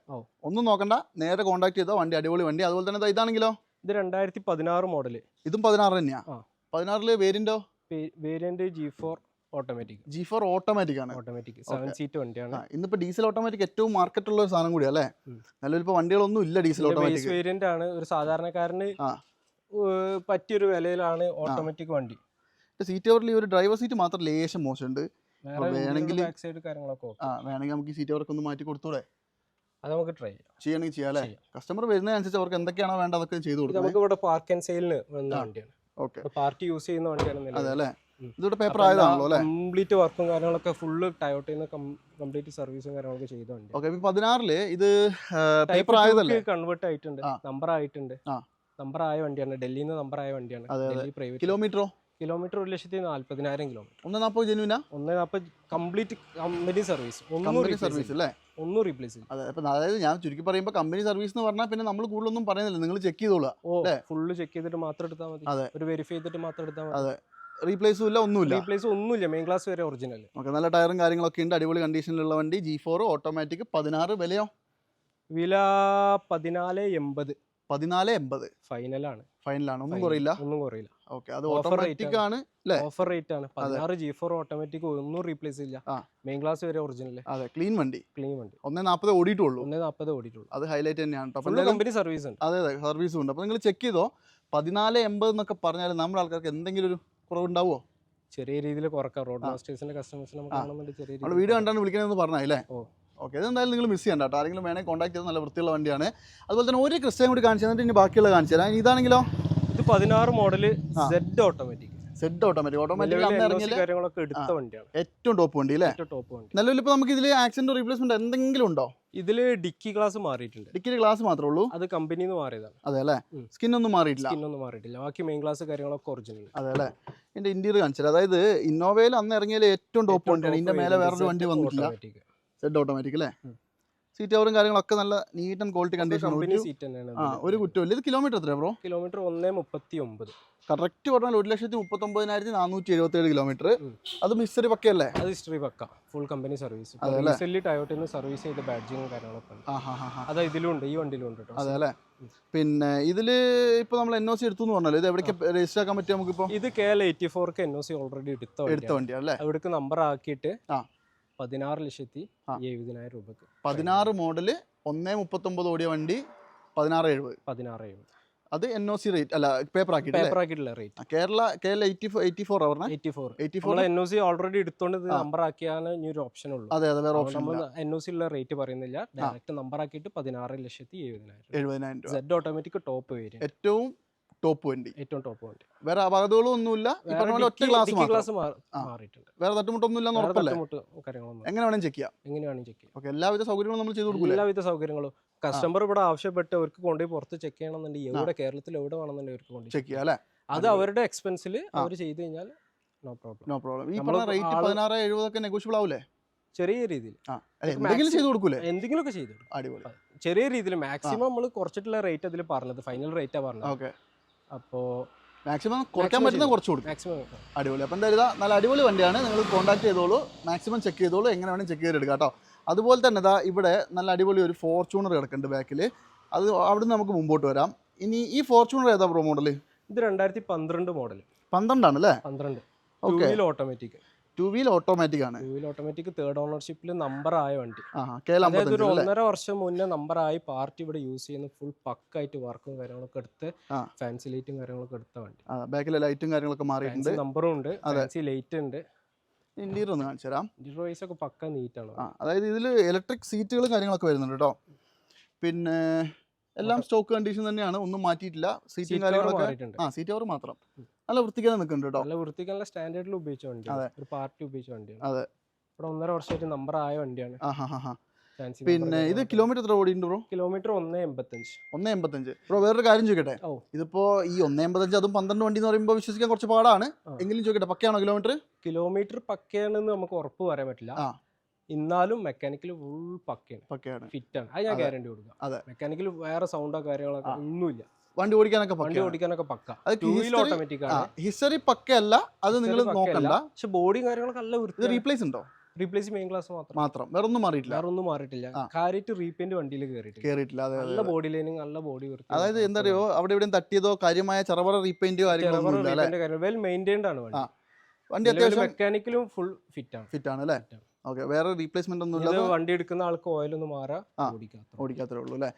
ഒന്നും നോക്കണ്ട. നേരെ കോൺടാക്ട് ചെയ്തോ വണ്ടി അടിപൊളി വണ്ടി. അതുപോലെ തന്നെ ഇതാണെങ്കിലോ? ഇത് രണ്ടായിരത്തി പതിനാറ് മോഡൽ ഇതും പതിനാറ് തന്നെയാ. പതിനാറിൽ വേരിയന്റോ variant G four automatic G four automatic ആണ്. ഓട്ടോമാറ്റിക് സെവൻ സീറ്റ് വണ്ടിയാണ്. ഇന്നിപ്പോ ഡീസൽ ഓട്ടോമാറ്റിക് ഏറ്റവും മാർക്കറ്റ് ഉള്ള ഒരു സാധനം കൂടി അല്ലേ. നിലവിൽ വണ്ടികളൊന്നും ഇല്ല ഡീസൽ ഓട്ടോമാറ്റിക് വേരിയന്റ് ആണ്. ഒരു സാധാരണക്കാരന്. പറ്റിയൊരു വിലയിലാണ് ഓട്ടോമാറ്റിക് വണ്ടി. സീറ്റ് കവറിൽ ഒരു ഡ്രൈവർ സീറ്റ് മാത്രം ലേശം മോശമുണ്ട്. വേണമെങ്കിൽ ആ വേണമെങ്കിൽ നമുക്ക് ഈ സീറ്റ് അവർക്ക് ഒന്ന് മാറ്റി കൊടുത്തൂടെ? അത് നമുക്ക് ട്രൈ ചെയ്യാം. ചെയ്യണമെങ്കിൽ ചെയ്യാം അല്ലേ? കസ്റ്റമർ വരുന്നതനുസരിച്ച് അവർക്ക് എന്തൊക്കെയാണോ വേണ്ടത് അതൊക്കെ ചെയ്തു കൊടുക്കും. നമുക്ക് ഇവിടെ പാർക്ക് ആൻഡ് സെയിലിന് വന്ന വണ്ടിയാണ്. ഓക്കെ. പാർട്ടി യൂസ് ചെയ്യുന്ന വണ്ടിയാണ് അതെ അല്ലേ? ഉം. ഇതിവിടെ പേപ്പർ ആയതാണല്ലോ അല്ലേ? കംപ്ലീറ്റ് വർക്കും കാര്യങ്ങളൊക്കെ ഫുൾ ടയോട്ടയിൽ നിന്ന് കംപ്ലീറ്റ് സർവീസും കാര്യങ്ങളൊക്കെ ചെയ്തുണ്ട് ഓക്കെ പതിനാറിൽ ഇത് പേപ്പർ ആയതല്ലേ? കൺവേർട്ട് ആയിട്ടുണ്ട്. നമ്പർ ആയിട്ടുണ്ട്. നമ്പർ ആയ വണ്ടിയാണ്. ഡൽഹിയിൽ നിന്ന് നമ്പർ ആയ വണ്ടിയാണ്. ഡൽഹി പ്രൈവറ്റ് കിലോമീറ്ററോ കിലോമീറ്റർ ഒരു ലക്ഷത്തി നാല്പതിനായിരം കിലോമീറ്റർ ഒന്ന് നാൽപ്പത് ജനുവിന ഒന്ന് നാൽപ്പത് complete company service company service അല്ലേ? ഒന്നും റീപ്ലേസ് ചെയ്യും അതെ അപ്പം അതായത് ഞാൻ ചുരുക്കി പറയുമ്പോൾ കമ്പനി സർവീസ് എന്ന് പറഞ്ഞാൽ പിന്നെ നമ്മൾ കൂടുതലൊന്നും പറയുന്നില്ല. നിങ്ങൾ ചെക്ക് ചെയ്തോളാം ഓ? ഫുള്ള് ചെക്ക് ചെയ്തിട്ട് മാത്രം എടുത്താൽ മതി. ഒരു വെരിഫൈ ചെയ്തിട്ട് മാത്രം എടുത്താൽ മതി. അതെ. റീപ്ലേസും ഇല്ല ഒന്നുമില്ല. റീപ്ലേസ് ഒന്നുമില്ല മെയിൻ ക്ലാസ് വരെ ഒറിജിനൽ ഓക്കെ നല്ല ടയറും കാര്യങ്ങളൊക്കെ ഉണ്ട് അടിപൊളി കണ്ടീഷനിലുള്ള വണ്ടി. ജി ഫോർ ഓട്ടോമാറ്റിക് പതിനാറ് വിലയോ? വില പതിനാല് എൺപത്. പതിനാല് എൺപത്. ഫൈനലാണ് ഫൈനലാണ് ഒന്നും. കുറയില്ല? ഒന്നും കുറയില്ല. ഓക്കെ അത് ഓട്ടോമാറ്റിക് ആണ്. ഓഫർ റേറ്റ് ആണ്. പതിനാറ് ജി ഫോർ ഓട്ടോമാറ്റിക് ഒന്നും റീപ്ലേസ് ഇല്ല. മെയിൻ ക്ലാസ് വരെ ഒറിജിനൽ അതെ ക്ലീൻ വണ്ടി. ക്ലീൻ വണ്ടി. ഒന്നേ നാൽപ്പത് ഓടിയിട്ടുള്ളൂ. ഒന്നേ നാൽപ്പത് ഓടിയിട്ടുള്ളൂ. അത് ഹൈലൈറ്റ് തന്നെയാണ് കമ്പനി സർവീസ് ഉണ്ട്. അതെ അതെ സർവീസും ഉണ്ട്. അപ്പോൾ നിങ്ങൾ ചെക്ക് ചെയ്തോ? പതിനാല് എൺപത് എന്നൊക്കെ പറഞ്ഞാൽ നമ്മുടെ ആൾക്കാർക്ക് എന്തെങ്കിലും ഒരു കുറവുണ്ടാവുമോ ചെറിയ രീതിയിൽ കുറക്കാം. റോഡ് മാസ്റ്റേഴ്സിന്റെ കസ്റ്റമേഴ്സിനെ നമുക്ക്. കാണുന്നുണ്ട് ചെറിയ നമ്മൾ വീട് കണ്ടാണ് വിളിക്കണമെന്ന് പറഞ്ഞല്ലേ ഓ. ഓക്കെ ഇതെന്തായാലും നിങ്ങൾ മിസ് ചെയ്യണ്ട കേട്ടോ. ആരെങ്കിലും വേണേൽ കോൺടാക്ട് ചെയ്ത് നല്ല വൃത്തിയുള്ള വണ്ടിയാണ്. അതുപോലെ തന്നെ ഒരു ക്രിസ്റ്റയും കൂടി കാണിച്ചു തന്നിട്ട് ഇനി ബാക്കിയുള്ള കാണിച്ചു തരാം. ഇതാണെങ്കിലോ? ഇത് പതിനാറ് model set Z automatic Z automatic automatic അന്ന് ഏറ്റവും ടോപ്പ് വണ്ടി അല്ലേ? ടോപ്പ് വണ്ടി. നിലവിൽ ഇപ്പോൾ നമുക്ക് ഇതിൽ ആക്സിഡന്റ് റീപ്ലേസ്മെന്റ് എന്തെങ്കിലും ഉണ്ടോ? ഇതിൽ ഡിക്കി ഗ്ലാസ് മാറിയിട്ടുണ്ട്. ഡിക്കി ഗ്ലാസ് മാത്രമേ ഉള്ളൂ? അത് കമ്പനി നിന്ന് മാറിയതാണ്. അതെ അല്ലേ? സ്കിൻ ഒന്നും മാറിയിട്ടില്ല. സ്കിൻ ഒന്നും മാറിയിട്ടില്ല. ബാക്കി മെയിൻ ഗ്ലാസ് കാര്യങ്ങളൊക്കെ ഒറിജിനൽ അതെ അല്ലേ? എന്റെ ഇന്റീരിയർ കാണിച്ചത് അതായത് ഇന്നോവയിൽ അന്ന് ഇറങ്ങിയാൽ ഏറ്റവും ടോപ്പ് വണ്ടിയാണ്. ഇതിന്റെ മേലെ വേറൊരു വണ്ടി വന്നിട്ടില്ല. സെഡ് ഓട്ടോമാറ്റിക് അല്ലേ? സീറ്റ് കവറും കാര്യങ്ങളൊക്കെ നല്ല നീറ്റ് ആൻഡ് ക്വാളിറ്റി കണ്ടീഷൻ ആ ഒരു കുറ്റമില്ല ഇത് കിലോമീറ്റർ എത്രയാ ബ്രോ കിലോമീറ്റർ ഒന്നേ മുപ്പത്തി ഒമ്പത് കറക്റ്റ് പറഞ്ഞാൽ ഒരു ലക്ഷത്തി മുപ്പത്തൊമ്പതിനായിരത്തി നാനൂറ്റി എഴുപത്തി ഏഴ് കിലോമീറ്റർ. അത് മിസ്റ്ററി പക്കയല്ലേ അത് ഹിസ്റ്ററി പക്ക. ഫുൾ കമ്പനി സർവീസ് ടയോട്ടിൽ നിന്ന് സർവീസ് ചെയ്ത ബാഡ്ജിങ്ങും കാര്യങ്ങളൊക്കെ അത് ഇതിലും ഉണ്ട് ഈ വണ്ടിയിലും ഉണ്ട് അതെ അല്ലേ? പിന്നെ ഇതിൽ ഇപ്പൊ നമ്മൾ എൻ ഒ സി എടുത്തു എന്ന് പറഞ്ഞല്ലോ. ഇത് എവിടേക്ക് രജിസ്റ്റർ ആക്കാൻ പറ്റും നമുക്കിപ്പോ? ഇത് കെ എൽ എയ്റ്റി ഫോർക്ക് എൻ ഒ സി ഓൾറെഡി എടുത്ത എടുത്ത വണ്ടിയാണ് വണ്ടിയാണ് അല്ലേ? അവിടേക്ക് നമ്പർ ആക്കിയിട്ട് ആ. പതിനാറ് ലക്ഷത്തി. എഴുപതിനായിരം രൂപക്ക്. പതിനാറ് മോഡൽ ഒന്നേ മുപ്പത്തൊമ്പത് ഓടിയ വണ്ടി പതിനാറ് എഴുപത്. പതിനാറ് എഴുപത്. അത് എൻ ഒ സി റേറ്റ് അല്ല പേപ്പർ ആക്കിയിട്ട് paper ആക്കിയിട്ടുള്ള rate Kerala Kerala eighty four eighty four പറഞ്ഞ? Eighty four eighty four N O C already എടുത്തോണ്ട് നമ്പർ ആക്കിയാണ് ഇനി ഒരു ഓപ്ഷൻ ഉള്ളൂ. അതെ അതെ വേറെ ഓപ്ഷൻ എൻ ഒ സി ഉള്ള റേറ്റ് പറയുന്നില്ല. ഡയറക്റ്റ് നമ്പർ ആക്കിയിട്ട് പതിനാറ് ലക്ഷത്തി എഴുപതിനായിരം എഴുപതിനായിരം സെഡ് ഓട്ടോമാറ്റിക് ടോപ്പ് വരും ഏറ്റവും ടോപ്പ് വണ്ടി ഏറ്റവും ടോപ്പ് വണ്ടി വേറെ അപകടങ്ങളും ഒന്നുമില്ല ഒറ്റ ഗ്ലാസ് ഗ്ലാസ് മാറിയിട്ടുണ്ട്. വേറെ തട്ടുമുട്ടൊന്നും ഇല്ലെന്ന് വേറെ ഉറപ്പല്ലേ? തട്ടുമുട്ട് കാര്യങ്ങളൊന്നും എങ്ങനെ വേണമെങ്കിൽ ചെക്ക് ചെയ്യാം. എങ്ങനെയാണ് ചെക്ക് ചെയ്യാം. ഓക്കെ എല്ലാവിധ സൗകര്യങ്ങളും നമ്മൾ ചെയ്തു കൊടുക്കില്ല എല്ലാവിധ സൗകര്യങ്ങളും. കസ്റ്റമർ ഇവിടെ ആവശ്യപ്പെട്ട് അവർക്ക് കൊണ്ടുപോയി പുറത്ത് ചെക്ക് ചെയ്യണമെന്നുണ്ടെങ്കിൽ എവിടെ കേരളത്തിൽ എവിടെ വേണമെന്നുണ്ടെങ്കിൽ അവർക്ക് കൊണ്ടുപോയി ചെക്ക് ചെയ്യാം അല്ലേ? അത് അവരുടെ എക്സ്പെൻസിൽ അവർ ചെയ്തു കഴിഞ്ഞാൽ നോ പ്രോബ്ലം നോ പ്രോബ്ലം ഈ പറഞ്ഞ റേറ്റ് പതിനാറ് എഴുപതൊക്കെ നെഗോഷ്യബിൾ ആവൂലേ? ചെറിയ രീതിയിൽ. എന്തെങ്കിലും ചെയ്തു കൊടുക്കൂലേ? എന്തെങ്കിലുമൊക്കെ ചെയ്തു കൊടുക്കും. അടിപൊളി. ചെറിയ രീതിയിൽ മാക്സിമം നമ്മൾ കുറച്ചിട്ടുള്ള റേറ്റ് അതിൽ പറഞ്ഞത് ഫൈനൽ റേറ്റാ പറഞ്ഞത്. ഓക്കെ അപ്പോ മാക്സിമം കുറയ്ക്കാൻ പറ്റുന്ന. കുറച്ച് കൊടുക്കും. മാക്സിമം അടിപൊളി. അപ്പം എന്തായാലും ഇതാ നല്ല അടിപൊളി വണ്ടിയാണ്. നിങ്ങൾ കോൺടാക്ട് ചെയ്തോളൂ. മാക്സിമം ചെക്ക് ചെയ്തോളൂ. എങ്ങനെ വേണമെങ്കിലും ചെക്ക് ചെയ്തെടുക്കാം കേട്ടോ. അതുപോലെ തന്നെ ഇതാ ഇവിടെ നല്ല അടിപൊളി ഒരു ഫോർച്യൂണർ കിടക്കുന്നുണ്ട് ബാക്കിൽ അത് അവിടുന്ന് നമുക്ക് മുമ്പോട്ട് വരാം. ഇനി ഈ ഫോർച്യൂണർ ഏതാ പ്രോ മോഡൽ ഇത് രണ്ടായിരത്തി പന്ത്രണ്ട് മോഡൽ പന്ത്രണ്ടാണ് അല്ലേ പന്ത്രണ്ട് ഓട്ടോമാറ്റിക് ടു വീൽ ഓട്ടോമാറ്റിക് ആണ്. ടൂ വീൽ ഓട്ടോമാറ്റിക് തേർഡ് ഓണർഷിപ്പിൽ നമ്പർ ആയ വണ്ടി. അതായത് ഒരു ഒന്നര വർഷം മുന്നേ നമ്പർ ആയി പാർട്ടി ഇവിടെ യൂസ് ചെയ്യുന്ന ഫുൾ പക്കായിട്ട് വർക്കും കാര്യങ്ങളൊക്കെ എടുത്ത്. ഫാൻസി ലൈറ്റും കാര്യങ്ങളൊക്കെ എടുത്ത വണ്ടി. ബാക്കിലെ ലൈറ്റും കാര്യങ്ങളൊക്കെ മാറിയിട്ടുണ്ട്. നമ്പറും ഉണ്ട്. ഫാൻസി ലൈറ്റ് ഉണ്ട്. ഇന്റീരിയർ ഒന്ന് കാണിച്ചു തരാം. ഡിറോയ്സ് ഒക്കെ പക്ക നീറ്റാണ് അതായത് ഇതിൽ ഇലക്ട്രിക് സീറ്റുകളും കാര്യങ്ങളൊക്കെ വരുന്നുണ്ട് കേട്ടോ. പിന്നെ എല്ലാം സ്റ്റോക്ക് കണ്ടീഷൻ തന്നെയാണ് ഒന്നും മാറ്റിയിട്ടില്ല. സീറ്റും കാര്യങ്ങളൊക്കെ ആ സീറ്റ് കവർ മാത്രം. നല്ല വൃത്തിക്കാൻ നിൽക്കുന്നുണ്ട് കേട്ടോ നല്ല വൃത്തിക്കുള്ള സ്റ്റാൻഡേർഡിൽ ഉപയോഗിച്ച അതെ. ഒരു പാർട്ടി ഉപയോഗിച്ച വണ്ടിയാണ് അതെ. ഇവിടെ ഒന്നര വർഷമായിട്ട് നമ്പർ ആയ വണ്ടിയാണ്. പിന്നെ ഇത് കിലോമീറ്റർ എത്ര ഓടിയുണ്ട് ബ്രോ? കിലോമീറ്റർ ഒന്ന് എൺപത്തഞ്ച്. ഒന്ന് എൺപത്തഞ്ച്. ബ്രോ വേറൊരു കാര്യം ചോദിക്കട്ടെ. ഇതിപ്പോ ഈ ഒന്ന് എൺപത്തഞ്ച് അതും പന്ത്രണ്ട് വണ്ടി എന്ന് പറയുമ്പോൾ വിശ്വസിക്കാൻ കുറച്ച് പാടാണ്. എങ്കിലും ചോദിക്കട്ടെ പക്കയാണോ കിലോമീറ്റർ കിലോമീറ്റർ പക്കയാണെന്ന് നമുക്ക് ഉറപ്പ് പറയാൻ പറ്റില്ല. ഇന്നാലും മെക്കാനിക്കൽ ഫുൾ പക്കയാണ്. പക്കയാണ്. ഫിറ്റ് ആണ്. അത് ഞാൻ ഗ്യാരണ്ടി കൊടുക്കാം. അതെ. മെക്കാനിക്കൽ വേറെ സൗണ്ടോ കാര്യങ്ങളോ. ഒന്നുമില്ല. വണ്ടി ഓടിക്കാനൊക്കെ വണ്ടി ഓടിക്കാനൊക്കെ പക്ക. ഓട്ടോമാറ്റിക് ആണ്. ഹിസ്റ്ററി പക്കയല്ല അത് നിങ്ങൾ നോക്കണ്ട. പക്ഷെ ബോഡിയും കാര്യങ്ങളൊക്കെ നല്ല റീപ്ലേസ് ഉണ്ടോ? റീപ്ലേസ് മെയിൻ ക്ലാസ് മാത്രം. മാത്രം. വേറെ ഒന്നും മാറിയിട്ടില്ല. വേറെ ഒന്നും മാറിയിട്ടില്ല. കാര്യമായിട്ട് റീപെയിന്റ് വണ്ടിയിൽ കയറിയിട്ടില്ല അതെ നല്ല ബോഡി ലൈനിങ് നല്ല ബോഡി വൃത്തി. അതായത് എന്താ അറിയോ? അവിടെ ഇവിടെ തട്ടിയതോ കാര്യമായ ചെറവറ റീപെയിന്റ് കാര്യങ്ങളൊന്നും വെൽ മെയിന്റൈൻഡ് ആണ് വണ്ടി. വണ്ടി അത്യാവശ്യം മെക്കാനിക്കലും ഫുൾ ഫിറ്റ് ആണ്. ഫിറ്റ് ആണ് അല്ലേ. ഓക്കെ വേറെ റീപ്ലേസ്മെന്റ് ഒന്നും ഇല്ല വണ്ടി എടുക്കുന്ന ആൾക്ക് ഓയിൽ ഒന്ന് മാറാ. ഓടിക്കാത്ത ഉള്ളൂ അല്ലേ?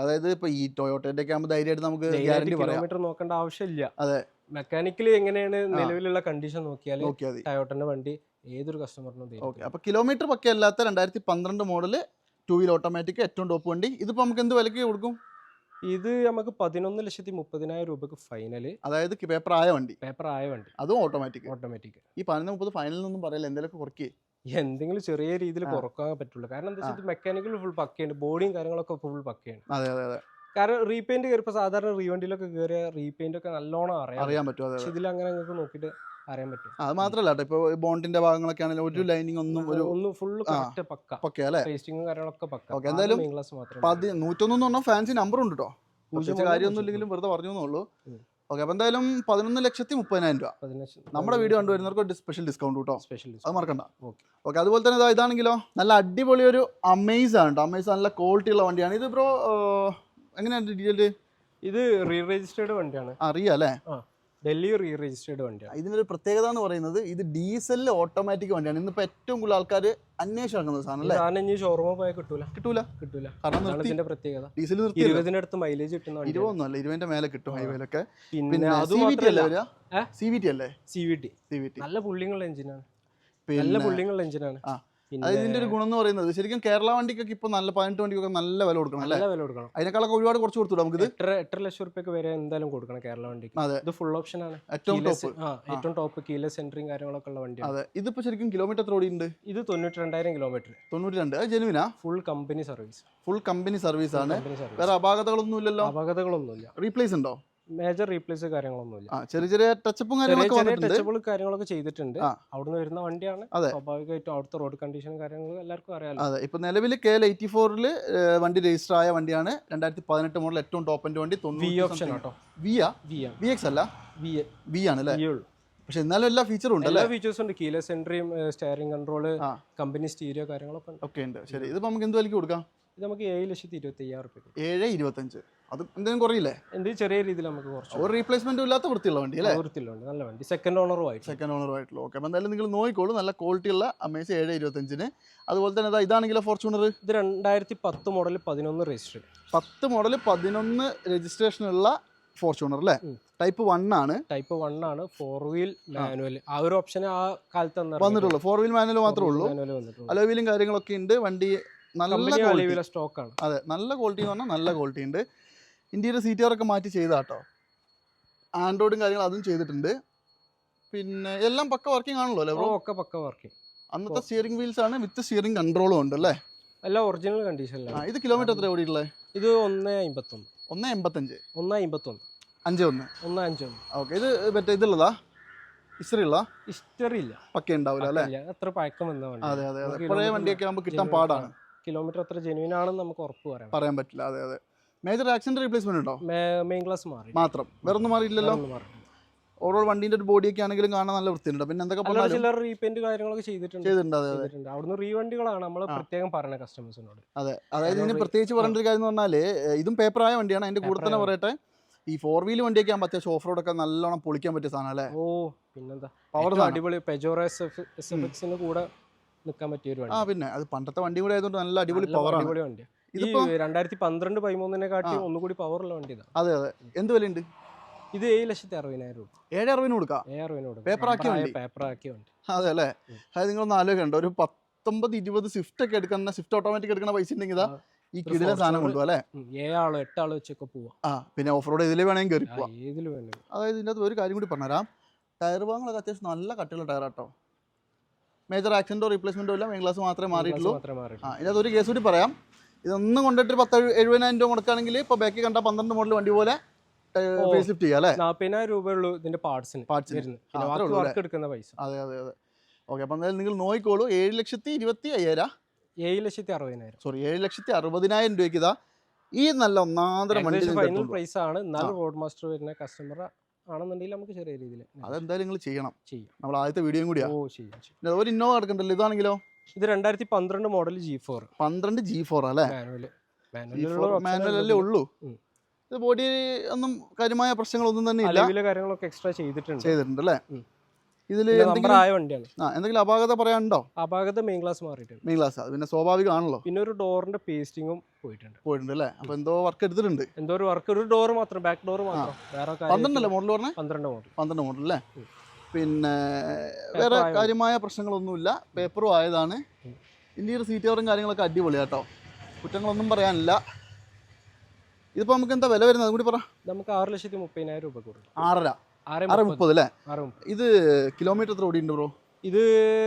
അതായത് ഇപ്പൊ ഈ ടൊയോട്ടയുടെ ഒക്കെ ആകുമ്പോൾ ധൈര്യമായിട്ട് നമുക്ക് ഗ്യാരണ്ടി കിലോമീറ്റർ നോക്കേണ്ട ആവശ്യമില്ല. അതെ. മെക്കാനിക്കലി എങ്ങനെയാണ് നിലവിലുള്ള കണ്ടീഷൻ നോക്കിയാൽ ടൊയോട്ടന്റെ വണ്ടി ഏതൊരു കസ്റ്റമറിനും ഓക്കെ അപ്പൊ കിലോമീറ്റർ പക്കയല്ലാത്ത രണ്ടായിരത്തി പന്ത്രണ്ട് മോഡൽ ടൂ വീൽ ഓട്ടോമാറ്റിക് ഏറ്റവും ടോപ്പ് വണ്ടി. ഇതിപ്പോ നമുക്ക് എന്ത് വിലക്ക് കൊടുക്കും? ഇത് നമുക്ക് പതിനൊന്ന് ലക്ഷത്തി മുപ്പതിനായിരം രൂപക്ക് ഫൈനൽ അതായത് പേപ്പർ ആയ വണ്ടി. പേപ്പർ ആയ വണ്ടി. അതും ഓട്ടോമാറ്റിക് ഓട്ടോമാറ്റിക് ഈ പതിനൊന്ന് മുപ്പത് ഫൈനലിൽ നിന്നും പറയില്ല? എന്തെങ്കിലും കുറയ്ക്കേ. എന്തെങ്കിലും ചെറിയ രീതിയിൽ. കുറയ്ക്കാൻ പറ്റുള്ളൂ. കാരണം എന്താ വെച്ചാൽ മെക്കാനിക്കൽ ഫുൾ പക്കയാണ്. ബോഡിയും കാര്യങ്ങളൊക്കെ ഫുൾ പക്കയാണ്. അതെ അതെ അതെ. കാരണം റീപെയിന്റ് കയറിയപ്പോൾ സാധാരണ റീവണ്ടിയിലൊക്കെ കയറിയ റീപെയിന്റ് ഒക്കെ നല്ലോണം അറിയാം. അറിയാൻ പറ്റും അതെ പക്ഷെ ഇതിൽ അങ്ങനെ നിങ്ങൾക്ക് നോക്കിയിട്ട് അറിയാൻ പറ്റും. അത് മാത്രല്ല ഇപ്പൊ ബോണ്ടിന്റെ ഭാഗങ്ങളൊക്കെ ആണെങ്കിലും ഒരു ലൈനിങ് ഒന്നും ഒരു ഒന്ന് ഫുള്ള് പക്ക. പക്ക അല്ലേ? ടേസ്റ്റിങ്ങും കാര്യങ്ങളൊക്കെ പക്ക. ഓക്കെ എന്തായാലും മെയിൻ ക്ലാസ് മാത്രം പതി നൂറ്റൊന്ന് പറഞ്ഞാൽ ഫാൻസി നമ്പർ ഉണ്ട് കേട്ടോ. കാര്യമൊന്നും ഇല്ലെങ്കിലും വെറുതെ പറഞ്ഞു എന്നുള്ളൂ. ഓക്കെ അപ്പൊ എന്തായാലും പതിനൊന്ന് ലക്ഷത്തി മുപ്പതിനായിരം രൂപ. നമ്മുടെ വീഡിയോ കണ്ടുവരുന്നവർക്ക് സ്പെഷ്യൽ ഡിസ്കൗണ്ട് കേട്ടോ സ്പെഷ്യൽ അത് മറക്കണ്ട. ഓക്കെ ഓക്കെ അതുപോലെ തന്നെ ഇതാ ഇതാണെങ്കിലോ നല്ല അടിപൊളി ഒരു അമേസ് ആണ് കേട്ടോ അമേസ് നല്ല ക്വാളിറ്റി ഉള്ള വണ്ടിയാണ്. ഇത് ബ്രോ എങ്ങനെയാണ് ഡീറ്റെയിൽ ഇത് റീ രജിസ്റ്റേർഡ് വണ്ടിയാണ് അറിയാം അല്ലേ? ഡൽഹി റീ രജിസ്റ്റേർഡ് വണ്ടിയാണ്. ഇതിനൊരു പ്രത്യേകത എന്ന് പറയുന്നത് ഇത് ഡീസലിൽ ഓട്ടോമാറ്റിക് വണ്ടിയാണ്. ഇന്നിപ്പോ ഏറ്റവും കൂടുതൽ ആൾക്കാർ അന്വേഷിച്ച് സാധനം അല്ലേ സാധനം ഇനി ഷോറൂമിൽ പോയാൽ കിട്ടൂല. കിട്ടൂല. കിട്ടൂല. കാരണം ഇതിന്റെ പ്രത്യേകത. ഡീസൽ ഇരുപതിന്റെ അടുത്ത് മൈലേജ് കിട്ടുന്ന വണ്ടി ഇരുപതൊന്നും അല്ല ഇരുപതിന്റെ മേലെ കിട്ടും. ഹൈവേയിലൊക്കെ പിന്നെ സി വി ടി അല്ലേ? സി വി ടി അല്ലേ? C V T C V T നല്ല പുള്ളിങ്ങുള്ള എഞ്ചിനാണ് നല്ല പുള്ളിങ്ങുള്ള എഞ്ചിനാണ് ആ. ഇതിന്റെ ഒരു ഗുണം എന്ന് പറയുന്നത് ശരിക്കും കേരള വണ്ടിക്കൊക്കെ ഇപ്പൊ നല്ല പതിനെട്ട് വണ്ടിക്കൊക്കെ നല്ല വില കൊടുക്കണം അല്ലേ? നല്ല വില കൊടുക്കണം. അതിനേക്കാളൊക്കെ ഒരുപാട് കുറച്ച് കൊടുത്തു നമുക്ക് എട്ടര എട്ടര ലക്ഷം റുപ്യക്ക് വരെ എന്തായാലും കൊടുക്കണം കേരള വണ്ടിക്ക്. അതെ. ഇത് ഫുൾ ഓപ്ഷൻ ആണ്. ഏറ്റവും Keyless- ആ ഏറ്റവും ടോപ്പ് കീല സെന്ററിങ് കാര്യങ്ങളൊക്കെ ഉള്ള വണ്ടിയാണ്. അതെ. ഇതിപ്പോ ശരിക്കും കിലോമീറ്റർ എത്ര ഓടിയുണ്ട് ഇത് തൊണ്ണൂറ്റി രണ്ടായിരം കിലോമീറ്റർ തൊണ്ണൂറ്റി രണ്ട് അത് ജെനുവിനാ full company service full company service ആണ്. കമ്പനി സർവീസ് വേറെ അപാകതകളൊന്നും ഇല്ലല്ലോ അപകടങ്ങളൊന്നുമില്ല റീപ്ലേസ് ഉണ്ടോ? മേജർ റീപ്ലേസ് കാര്യങ്ങളൊന്നുമില്ല. ചെറിയ ചെറിയ ടച്ചപ്പും കാര്യങ്ങളൊക്കെ ടച്ചബിൾ കാര്യങ്ങളൊക്കെ ചെയ്തിട്ടുണ്ട്. അവിടുന്ന് വരുന്ന വണ്ടിയാണ്. സ്വാഭാവികമായിട്ടും അവിടുത്തെ റോഡ് കണ്ടീഷൻ കാര്യങ്ങൾ എല്ലാവർക്കും അറിയാലോ. അതെ. ഇപ്പൊ നിലവിൽ കെ എൽ എയ്റ്റി ഫോറിൽ വണ്ടി രജിസ്റ്റർ ആയ വണ്ടിയാണ് രണ്ടായിരത്തി പതിനെട്ട് മോഡൽ ഏറ്റവും ടോപ്പ് വണ്ടി വി ഓപ്ഷൻ കേട്ടോ വി ആ? വി എക്സ് അല്ല? വി വി ആണ് അല്ലേ? പക്ഷെ എന്നാലും എല്ലാ ഫീച്ചറും ഉണ്ട് എല്ലാ ഫീച്ചേഴ്സും ഉണ്ട്. കീലെസ് സെൻട്രിയും സ്റ്റിയറിംഗ് കൺട്രോൾ കമ്പനി സ്റ്റീരിയോ കാര്യങ്ങളൊക്കെ ഉണ്ട്. ഓക്കെ ഉണ്ട്. ശരി. ഇതിപ്പോ നമുക്ക് എന്ത് വിലക്ക് കൊടുക്കാം? ഇത് നമുക്ക് ഏഴ് ലക്ഷത്തി ഇരുപത്തി അയ്യായിരം ഏഴ് ഇരുപത്തഞ്ച്. അത് എന്തെങ്കിലും കുറയില്ലേ? എന്ത് ചെറിയ രീതിയിൽ നമുക്ക് കുറച്ച് ഒരു റീപ്ലേസ്മെന്റും ഇല്ലാത്ത വൃത്തിയുള്ള വണ്ടി അല്ലേ? വൃത്തിയിലുണ്ട് നല്ല വണ്ടി. സെക്കൻഡ് ഓണറും ആയിട്ട് സെക്കൻഡ് ഓണർ ആയിട്ടുള്ള. ഓക്കെ അപ്പോൾ എന്തായാലും നിങ്ങൾ നോക്കിക്കോളൂ. നല്ല ക്വാളിറ്റി ഉള്ള അമേസ് ഏഴ് ഇരുപത്തഞ്ചിന്. അതുപോലെ തന്നെ ഇതാ ഇതാണെങ്കിലോ ഫോർച്യൂണർ ഇത് രണ്ടായിരത്തി പത്ത് മോഡൽ പതിനൊന്ന് രജിസ്റ്റർ പത്ത് മോഡൽ പതിനൊന്ന് രജിസ്ട്രേഷനുള്ള ഫോർച്യൂണർ അല്ലേ? ടൈപ്പ് വൺ ആണ്. ടൈപ്പ് വൺ ആണ്. ഫോർ വീൽ മാനുവൽ ആ ഒരു ഓപ്ഷൻ ആ കാലത്ത് വന്നിട്ടുള്ളൂ. ഫോർ വീൽ മാനുവൽ മാത്രമേ ഉള്ളൂ. അലോവീലും കാര്യങ്ങളൊക്കെ ഉണ്ട്. വണ്ടി നല്ല സ്റ്റോക്കാണ് അതെ നല്ല ക്വാളിറ്റി എന്ന് പറഞ്ഞാൽ നല്ല ക്വാളിറ്റി ഉണ്ട്. ഇന്ത്യയുടെ സീറ്റുകാരൊക്കെ മാറ്റി ചെയ്താട്ടോ. ആൻഡ്രോയിഡും കാര്യങ്ങളും അതും ചെയ്തിട്ടുണ്ട്. പിന്നെ എല്ലാം പക്ക വർക്കിംഗ് ആണല്ലോ അല്ലേ ബ്രോ ഒക്കെ പക്ക വർക്കിംഗ് അന്നത്തെ സ്റ്റിയറിംഗ് വീൽസ് ആണ് വിത്ത് സ്റ്റിയറിംഗ് കൺട്രോളും ഉണ്ട് അല്ലേ? എല്ലാം ഒറിജിനൽ ആ കണ്ടീഷനിലാണ് ഇത് കിലോമീറ്റർ എത്ര ഓടിയിട്ടുള്ളത് ഇത് ഒന്ന് അമ്പത്തൊന്ന് ഒന്ന് എൺപത്തഞ്ച് ഒന്ന് അമ്പത്തൊന്ന് അഞ്ച് ഒന്ന്. ഒന്ന് അഞ്ച് ഒന്ന്. ഓക്കെ ഇത് മറ്റേ ഇതുള്ളതാ? ഹിസ്റ്ററി ഉള്ള ഹിസ്റ്ററി ഇല്ല. പക്ക ഉണ്ടാവില്ല അല്ലേ? എത്ര പഴക്കം വന്ന വണ്ടി അതെ അതെ അതെ. പഴയ വണ്ടിയൊക്കെ ആകുമ്പോൾ കിട്ടാൻ പാടാണ്. കിലോമീറ്റർ എത്ര ജെനുവിൻ ആണെന്ന് നമുക്ക് ഉറപ്പ് പറയാം പറയാൻ പറ്റില്ല. അതെ അതെ. മേജർ ആക്സിഡന്റ് റീപ്ലേസ്മെന്റ് ഉണ്ടോ? മെയിൻ ക്ലാസ് മാറി. മാത്രം. വേറെ ഒന്നും മാറിയില്ലല്ലോ. ഓവറോൾ വണ്ടിന്റെ ഒരു ബോഡിയൊക്കെ ആണെങ്കിലും കാണാൻ നല്ല വൃത്തിയുണ്ട്. പിന്നെ എന്തൊക്കെ റീപെയിന്റ് കാര്യങ്ങളൊക്കെ ചെയ്തിട്ടുണ്ട്. ചെയ്തിട്ടുണ്ട് അതെ അവിടുന്ന് റീവണ്ടികളാണ് നമ്മൾ ആ. പ്രത്യേകം പറയുന്നത് കസ്റ്റമേഴ്സിനോട് അതെ. അതായത് ഇതിന് പ്രത്യേകിച്ച് പറയേണ്ട ഒരു കാര്യം എന്ന് പറഞ്ഞാൽ ഇതും പേപ്പറായ വണ്ടിയാണ്. അതിന്റെ കൂടെ തന്നെ ആയ പറയട്ടെ. ഈ ഫോർ വീൽ വണ്ടിയൊക്കെ ആകുമ്പോൾ അത്യാവശ്യം ഓഫ് റോഡ് ഒക്കെ നല്ലോണം പൊളിക്കാൻ പറ്റിയ സാധനം അല്ലേ? ഓ പിന്നെന്താ? പവർ അടിപൊളി പെജോറ എസ് കൂടെ നിൽക്കാൻ പറ്റിയ ഒരു ആ പിന്നെ. അത് പണ്ടത്തെ വണ്ടി കൂടെ ആയതുകൊണ്ട് നല്ല അടിപൊളി പവർ അടിപൊളി വണ്ടി ഈ രണ്ടായിരത്തി പന്ത്രണ്ട് പതിമൂന്നിനെ കാട്ടി ഒന്നുകൂടി പവറുള്ള വണ്ടി അതെ അതെ. എന്ത് വിലയുണ്ട്? ഇത് ഏഴ് ലക്ഷത്തി അറുപതിനായിരം രൂപ. ഏഴ് അറുപതിന് കൊടുക്കാം? ഏഴ് അറുപതിനോട് കൊടുക്കാം. ആക്കിയ വണ്ടി. പേപ്പർ ആക്കിയ വണ്ടി. അതെ അല്ലേ? നിങ്ങളൊന്ന് ആലോചിക്കണ്ട. ഒരു പത്തൊമ്പത് ഇരുപത് സ്വിഫ്റ്റ് ഒക്കെ എടുക്കുന്ന സ്വിഫ്റ്റ് ഓട്ടോമാറ്റിക് എടുക്കുന്ന പൈസ ഉണ്ടെങ്കിൽ ഈ സാധനം കൊണ്ടുപോകാം അല്ലേ? ഉം, ഏഴാളോ എട്ടാളോ വെച്ചൊക്കെ പോവാം. ആ പിന്നെ ഓഫ് റോഡ് ഇതിൽ വേണമെങ്കിൽ കയറി ആ, പോവാം. ഏതിൽ വേണം അതായത് ഇതിന്റെ അകത്ത് ഒരു കാര്യം കൂടി പറഞ്ഞുതരാം. ടയർ ഭാഗങ്ങളൊക്കെ അത്യാവശ്യം നല്ല കട്ടിയുള്ള ടയർ ആട്ടോ. മേജർ ആക്സിഡന്റോ റീപ്ലേസ്മെന്റോ ഇല്ല മെയിൻ ഗ്ലാസ് മാത്രമേ മാറിയിട്ടുള്ളൂ. മാത്രമേ ആ മാറിയിട്ടുള്ളൂ ഇതിനകത്ത് ഒരു കേസ് കൂടി പറയാം. ഇതൊന്നും കൊണ്ടിട്ട് പത്ത് എഴുപതിനായിരം രൂപ കൊടുക്കുകയാണെങ്കിൽ ഇപ്പൊ ബാക്കി കണ്ട പന്ത്രണ്ട് മോഡൽ വണ്ടി പോലെ ലിഫ്റ്റ് ചെയ്യാം അല്ലേ? നാൽപ്പതിനായിരം രൂപ ഉള്ളൂ ഇതിന്റെ പാർട്സിന് വർക്ക് എടുക്കുന്ന പൈസ. അതെ അതെ അതെ. ഓക്കെ അപ്പം എന്തായാലും നിങ്ങൾ നോക്കിക്കോളൂ. ഏഴ് ലക്ഷത്തി ഇരുപത്തി അയ്യായിരം. ഏഴ് ലക്ഷത്തി അറുപതിനായിരം. സോറി ഏഴ് ലക്ഷത്തി അറുപതിനായിരം രൂപയ്ക്ക് ഇതാ. ഈ നല്ല ഒന്നാന്തരം വണ്ടി ഫൈനൽ പ്രൈസ് ആണ്. എന്നാലും റോഡ് മാസ്റ്റർ വരുന്ന കസ്റ്റമർ ആണെന്നുണ്ടെങ്കിൽ നമുക്ക് ചെറിയ രീതിയിൽ അതെന്തായാലും നിങ്ങൾ ചെയ്യണം. ചെയ്യും. നമ്മൾ ആദ്യത്തെ വീഡിയോയും കൂടിയാണ് ഓ ചെയ്യാം. ഒരു ഇന്നോവ കിടക്കണ്ടല്ലോ ഇതാണെങ്കിലോ? ഇത് രണ്ടായിരത്തി പന്ത്രണ്ട് മോഡൽ ജി ഫോർ പന്ത്രണ്ട് ജി ഫോർ അല്ലേ അല്ലേ ഉള്ളൂ. ഇത് ബോഡി ഒന്നും കാര്യമായ പ്രശ്നങ്ങളൊന്നും തന്നെ ഇല്ല. കാര്യങ്ങളൊക്കെ എക്സ്ട്രാ ചെയ്തിട്ടുണ്ട്. ചെയ്തിട്ടുണ്ട് അല്ലേ? ഇതിൽ ഇതിൽ എന്തെങ്കിലും ആയ വണ്ടിയാണ്. ആ എന്തെങ്കിലും അപാകത പറയാനുണ്ടോ? അപാകത മെയിൻ ക്ലാസ് മാറിയിട്ടുണ്ട്. മെയിൻ ക്ലാസ് പിന്നെ സ്വാഭാവികമാണല്ലോ. പിന്നെ ഒരു ഡോറിന്റെ പേസ്റ്റിങ്ങും പോയിട്ടുണ്ട്. പോയിട്ടുണ്ട് അല്ലേ? അപ്പൊ എന്തോ വർക്ക് എടുത്തിട്ടുണ്ട്. എന്തോ ഒരു വർക്ക് ഒരു ഡോർ മാത്രം ബാക്ക് ഡോർ മാത്രം. വേറെ പന്ത്രണ്ടല്ലേ മോഡൽ പറഞ്ഞേ? പന്ത്രണ്ട് മോഡൽ പന്ത്രണ്ട് മോഡൽ അല്ലേ. പിന്നെ വേറെ. കാര്യമായ പ്രശ്നങ്ങളൊന്നുമില്ല. പേപ്പറും ആയതാണ്. ഉം. ഇന്ത്യയുടെ സീറ്റ് കവറും കാര്യങ്ങളൊക്കെ അടിപൊളി കേട്ടോ. കുറ്റങ്ങളൊന്നും പറയാനില്ല. ഇതിപ്പോൾ നമുക്ക് എന്താ വില വരുന്നത്? കൂടി പറ. നമുക്ക് ആറ് ലക്ഷത്തി മുപ്പതിനായിരം രൂപ കൂടും. ആറര. ആറ് മുപ്പത്. അല്ലേ? ഇത് കിലോമീറ്റർ എത്ര ഓടിയുണ്ട് ബ്രോ ഇത്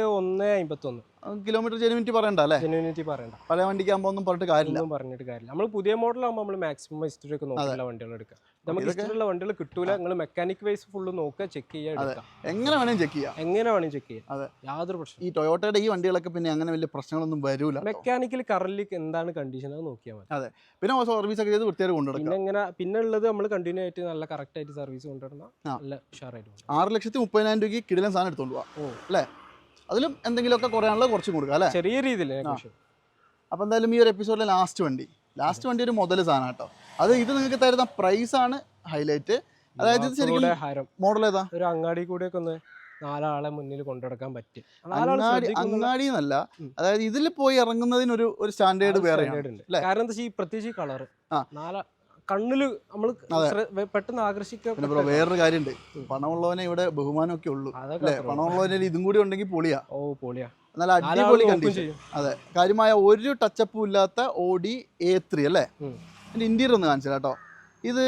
ഒന്ന് അമ്പത്തൊന്ന് കിലോമീറ്റർ ജെനുവിനിറ്റി പറയണ്ട അല്ലേ? ജെനുവിനിറ്റി പറയണ്ട. പഴയ വണ്ടിക്ക് ആകുമ്പോൾ ഒന്നും പറഞ്ഞിട്ട് കാര്യമില്ല. പറഞ്ഞിട്ട് കാര്യമില്ല. നമ്മൾ പുതിയ മോഡലാകുമ്പോൾ നമ്മൾ മാക്സിമം ഹിസ്റ്ററി ഒക്കെ നോക്കിയുള്ള വണ്ടികൾ എടുക്കാം നമുക്ക് വണ്ടികൾ കിട്ടൂല. നിങ്ങൾ മെക്കാനിക് വൈസ് ഫുള്ള് നോക്കുക ചെക്ക് ചെയ്യുക എങ്ങനെ വേണേലും ചെക്ക് ചെയ്യാം. എങ്ങനെ വേണേലും ചെക്ക് ചെയ്യാം. അതെ. യാതൊരു പ്രശ്നം ഈ ടൊയോട്ടയുടെ ഈ വണ്ടികളൊക്കെ പിന്നെ അങ്ങനെ വലിയ പ്രശ്നങ്ങളൊന്നും വരൂല. മെക്കാനിക്കൽ കറന്റ് എന്താണ് കണ്ടീഷൻ അത് നോക്കിയാൽ മതി. അതെ. പിന്നെ സർവീസ് ഒക്കെ ചെയ്ത് വൃത്തിയായിട്ട് കൊണ്ടുവരണം പിന്നെ എങ്ങനെ പിന്നെ ഉള്ളത് നമ്മൾ കണ്ടിന്യൂ ആയിട്ട് നല്ല കറക്റ്റ് ആയിട്ട് സർവീസ് കൊണ്ടുവരണം നല്ല ഉഷാറായിട്ട്. ആറ് ലക്ഷത്തി മുപ്പതിനായിരം രൂപയ്ക്ക് കിടിലൻ സാധനം എടുത്തോണ്ട് പോവാം. ഓ. അല്ലേ? അതിലും എന്തെങ്കിലുമൊക്കെ കുറയാനുള്ളത് കുറച്ചും കൊടുക്കാം അല്ലേ? ചെറിയ രീതിയിൽ അപ്പോൾ എന്തായാലും ഈ ഒരു എപ്പിസോഡിലെ ലാസ്റ്റ് വണ്ടി. ലാസ്റ്റ് വണ്ടി ഒരു മുതൽ സാധനം കേട്ടോ. അത് ഇത് നിങ്ങൾക്ക് തരുന്ന പ്രൈസ് ആണ് ഹൈലൈറ്റ് അതായത് ഇത് ശരിക്കും ഹരം. മോഡൽ ഏതാ? ഒരു അങ്ങാടി കൂടെ ഒന്ന് നാലാളെ മുന്നിൽ കൊണ്ടുനടക്കാൻ പറ്റും. നാലാൾ അങ്ങാടി എന്നല്ല. ഉം. അതായത് ഇതിൽ പോയി ഇറങ്ങുന്നതിന് ഒരു സ്റ്റാൻഡേർഡ് വേറെ ഒരു standard ഉണ്ട്. അല്ലേ? കാരണം എന്താ വെച്ചാൽ ഈ പ്രത്യേകിച്ച് ഈ കളർ ആ. നാല കണ്ണിൽ നമ്മൾ അതെ. പെട്ടെന്ന് ആകർഷിക്ക പിന്നെ ബ്രോ വേറൊരു കാര്യമുണ്ട് പണമുള്ളവനെ ഇവിടെ ബഹുമാനമൊക്കെ ഉള്ളൂ. അതൊക്കെ അല്ലേ? അത്രേ ഉള്ളൂ. പണമുള്ളവനെ ഇതും കൂടി ഉണ്ടെങ്കിൽ പൊളിയാ. ഓ പൊളിയാ. നല്ല നാലാൾ അടിപൊളി നോക്കും കണ്ടീഷൻ ചെയ്യും. അതെ. കാര്യമായ ഒരു ടച്ചപ്പും ഇല്ലാത്ത ഓഡി എ ത്രീ അല്ലേ? ഉം. എന്റെ ഇന്റീരിയർ ഒന്ന് കാണിച്ചു കേട്ടോ ഇത്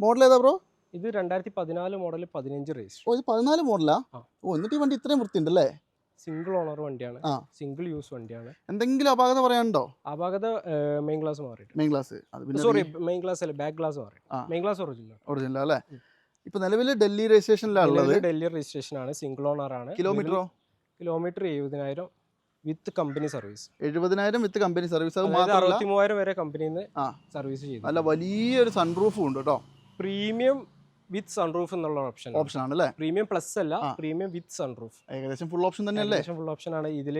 മോഡൽ ഏതാ ബ്രോ ഇത് രണ്ടായിരത്തി പതിനാല് മോഡൽ പതിനഞ്ച് റേസ് ഓ ഇത് പതിനാല് മോഡലാ ഓ എന്നിട്ട് ഈ വണ്ടി ഇത്രയും വൃത്തിയുണ്ട് അല്ലേ സിംഗിൾ ഓണർ വണ്ടിയാണ്. സിംഗിൾ യൂസ് വണ്ടിയാണ്. എന്തെങ്കിലും അപാകത പറയാനുണ്ടോ? അപാകത മെയിൻ ഗ്ലാസ് മാറിയിട്ട്. Main glass sorry main glass അല്ല ബാക്ക് ഗ്ലാസ് മാറി. മെയിൻ ഗ്ലാസ് ഒറിജിനൽ ഒറിജിനൽ അല്ലേ. ഇപ്പൊ നിലവിൽ ഡൽഹി രജിസ്ട്രേഷനിലാണ് ഡൽഹി രജിസ്ട്രേഷൻ ആണ്. സിംഗിൾ ഓണർ ആണ്. കിലോമീറ്ററോ കിലോമീറ്റർ എഴുപതിനായിരം വിത്ത് കമ്പനി സർവീസ്. എഴുപതിനായിരം വിത്ത് കമ്പനി സർവീസ്. അത് അതായത് മാത്രമല്ല അറുപത്തി മൂവായിരം വരെ കമ്പനിയിൽ നിന്ന് ആ. സർവീസ് ചെയ്തു. അല്ല വലിയൊരു സൺറൂഫും ഉണ്ട് കേട്ടോ പ്രീമിയം വിത്ത് സൺറൂഫ് എന്നുള്ള ഓപ്ഷൻ ഓപ്ഷൻ ആണ്. അല്ലേ പ്രീമിയം പ്ലസ് അല്ല ആ. പ്രീമിയം വിത്ത് സൺറൂഫ് ഏകദേശം ഫുൾ ഓപ്ഷൻ തന്നെയല്ലേ? ഫുൾ ഓപ്ഷൻ ആണ്. ഇതിൽ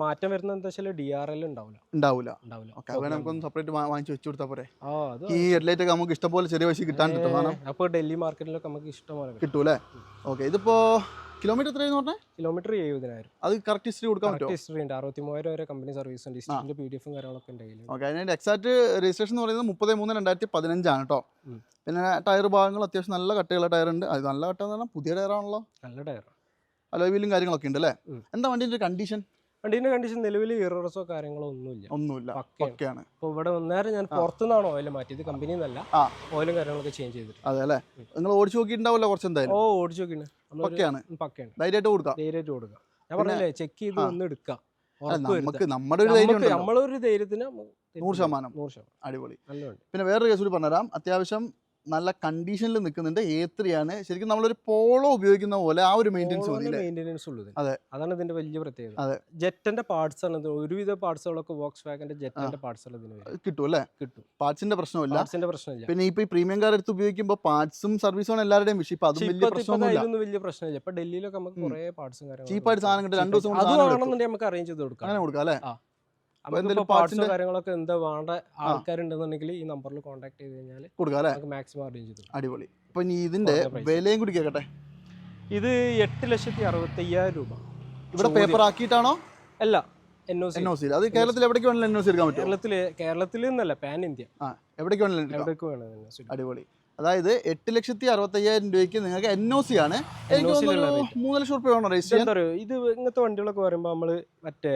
മാറ്റം വരുന്നത് എന്താ വെച്ചാൽ ഡി ആർ എൽ ഉണ്ടാവില്ല ഉണ്ടാവില്ല ഉണ്ടാവില്ല ഓക്കെ അത് വേണേ നമുക്കൊന്ന് സെപ്പറേറ്റ് വാങ്ങിച്ച് വെച്ച് കൊടുത്താൽ പോരെ. ആ അത് ഈ ഹെഡ്ലൈറ്റ് ഒക്കെ നമുക്ക് ഇഷ്ടംപോലെ ചെറിയ പൈസ കിട്ടാൻ കിട്ടും സാധനം. അപ്പൊ ഡൽഹി മാർക്കറ്റിലൊക്കെ നമുക്ക് ഇഷ്ടം പോലെ കിട്ടും. കിട്ടൂലേ? ഓക്കെ ഇതിപ്പോ കിലോമീറ്റർ എത്രയെന്ന് പറഞ്ഞാൽ കിലോമീറ്റർ എഴുപതിനായിരം. അത് കറക്റ്റ് ഹിസ്റ്ററി കൊടുക്കാൻ പറ്റും ഹിസ്റ്ററി ഉണ്ട്. അറുപത്തി മൂവായിരം വരെ കമ്പനി സർവീസ് ഉണ്ട്. ഹിസ്റ്ററിന്റെ പി ഡി എഫും കാര്യങ്ങളൊക്കെ ഉണ്ട്. ഓക്കെ അതിന്റെ എക്സാക്ട് രജിസ്ട്രേഷൻ എന്ന് പറയുന്നത് മുപ്പത് മൂന്ന് രണ്ടായിരത്തി പതിനഞ്ചാണ് കേട്ടോ പിന്നെ ടയർ ഭാഗങ്ങൾ അത്യാവശ്യം നല്ല കട്ടിയുള്ള ടയർ ഉണ്ട്. അത് നല്ല കട്ട എന്ന് പറഞ്ഞാൽ പുതിയ ടയറാണല്ലോ നല്ല ടയർ അലോവിലും കാര്യങ്ങളൊക്കെ ഉണ്ട് അല്ലേ? എന്താ വണ്ടിന്റെ കണ്ടീഷൻ വണ്ടീന്റെ കണ്ടീഷൻ നിലവിൽ ഇററസോ കാര്യങ്ങളോ ഒന്നുമില്ല. ഒന്നുമില്ല. പക്കയാണ്. അപ്പോൾ ഇവിടെ വന്നേരം ഞാൻ പുറത്തുനിന്നാണ് ഓയിൽ മാറ്റിയത്? കമ്പനി എന്നല്ല. ഓയിലും കാര്യങ്ങളൊക്കെ ചേഞ്ച് ചെയ്തിട്ട്. അതെ അല്ലേ? നിങ്ങൾ ഓടിച്ചു നോക്കിയിട്ടുണ്ടാവല്ലോ കുറച്ച് ഓ ഓടിച്ചു നോക്കിയിട്ടുണ്ട്. പക്കയാണ്. പക്കയാണ്. ധൈര്യമായിട്ട് കൊടുക്കാം. ധൈര്യമായിട്ട് കൊടുക്കുക ഞാൻ പറഞ്ഞില്ലേ ചെക്ക് ചെയ്ത്. ഒന്ന് എടുക്കാം. നമുക്ക് നമ്മുടെ ഒരു ധൈര്യം നമ്മളൊരു ധൈര്യത്തിന് നൂറ് ശതമാനം. നൂറ് ശതമാനം. അടിപൊളി. പിന്നെ വേറൊരു കേസ് കൂടി പറഞ്ഞുതരാം. അത്യാവശ്യം നല്ല കണ്ടീഷനിൽ നിൽക്കുന്നുണ്ട് എ ത്രീ ആണ്. ശരിക്കും നമ്മളൊരു പോളോ ഉപയോഗിക്കുന്ന പോലെ ആ ഒരു മെയിന്റെനൻസ് മതി മെയിന്റെനൻസ് ഉള്ളത്. അതെ. അതാണ് ഇതിന്റെ വലിയ പ്രത്യേകത. അതെ. ജെറ്റിന്റെ പാർട്സ് ആണ് ഒരുവിധ പാർട്സുകളൊക്കെ വോക്സ് വാഗന്റെ ജെറ്റിന്റെ പാർട്സ് കിട്ടും അല്ലേ? കിട്ടും. പാർട്സിന്റെ പ്രശ്നമില്ല പാർട്സിന്റെ പ്രശ്നമില്ല. പിന്നെ ഇപ്പൊ ഈ പ്രീമിയം കാർ എടുത്ത് ഉപയോഗിക്കുമ്പോൾ പാർട്സും സർവീസും എല്ലാവരുടെയും വിഷയം. ഇപ്പൊ അതും വലിയ പ്രശ്നമില്ല ഇപ്പത്തെ വലിയ പ്രശ്നമില്ല. ഇപ്പൊ ഡൽഹിയിലൊക്കെ നമുക്ക്. കുറെ പാർട്സും കാര്യങ്ങളും ചീപ്പായിട്ട് സാധനം കിട്ടും രണ്ട് ദിവസം അത് സാധനം വേണമെന്നുണ്ടെങ്കിൽ നമുക്ക് അറേഞ്ച് ചെയ്ത് കൊടുക്കാം. അങ്ങനെ കൊടുക്കാം അല്ലേ? പാർട്സോ കാര്യങ്ങളൊക്കെ എന്താ വേണ്ട ആൾക്കാരുണ്ടെന്നുണ്ടെങ്കിൽ ഈ നമ്പറിൽ കോൺടാക്ട് ചെയ്ത് കഴിഞ്ഞാൽ കൊടുക്കാം അല്ലേ? മാക്സിമം അറേഞ്ച് ചെയ്തു അടിപൊളി. അപ്പൊ ഇനി ഇതിന്റെ വിലയും കൂടി കേൾക്കട്ടെ ഇത് എട്ട് ലക്ഷത്തി അറുപത്തി അയ്യായിരം രൂപ. ഇവിടെ പേപ്പർ ആക്കിയിട്ടാണോ? അല്ല എൻ ഒ സി അത് കേരളത്തിൽ എവിടേക്ക് വേണമെങ്കിലും എൻ ഒ സി എടുക്കാൻ പറ്റും കേരളത്തിൽ കേരളത്തിൽ നിന്നല്ല പാൻ ഇന്ത്യ ആ എവിടേക്ക് വേണമെങ്കിലും എവിടേക്ക് വേണം അടിപൊളി. അതായത് എട്ട് ലക്ഷത്തി അറുപത്തയ്യായിരം രൂപയ്ക്ക് നിങ്ങൾക്ക് എൻ ഒ സി ആണ്. എനിക്ക് തോന്നുന്നു മൂന്ന് ലക്ഷം റുപ്യ വേണം രജിസ്റ്റർ ചെയ്യാൻ? ഇത് ഇങ്ങനത്തെ വണ്ടികളൊക്കെ വരുമ്പോൾ നമ്മൾ മറ്റേ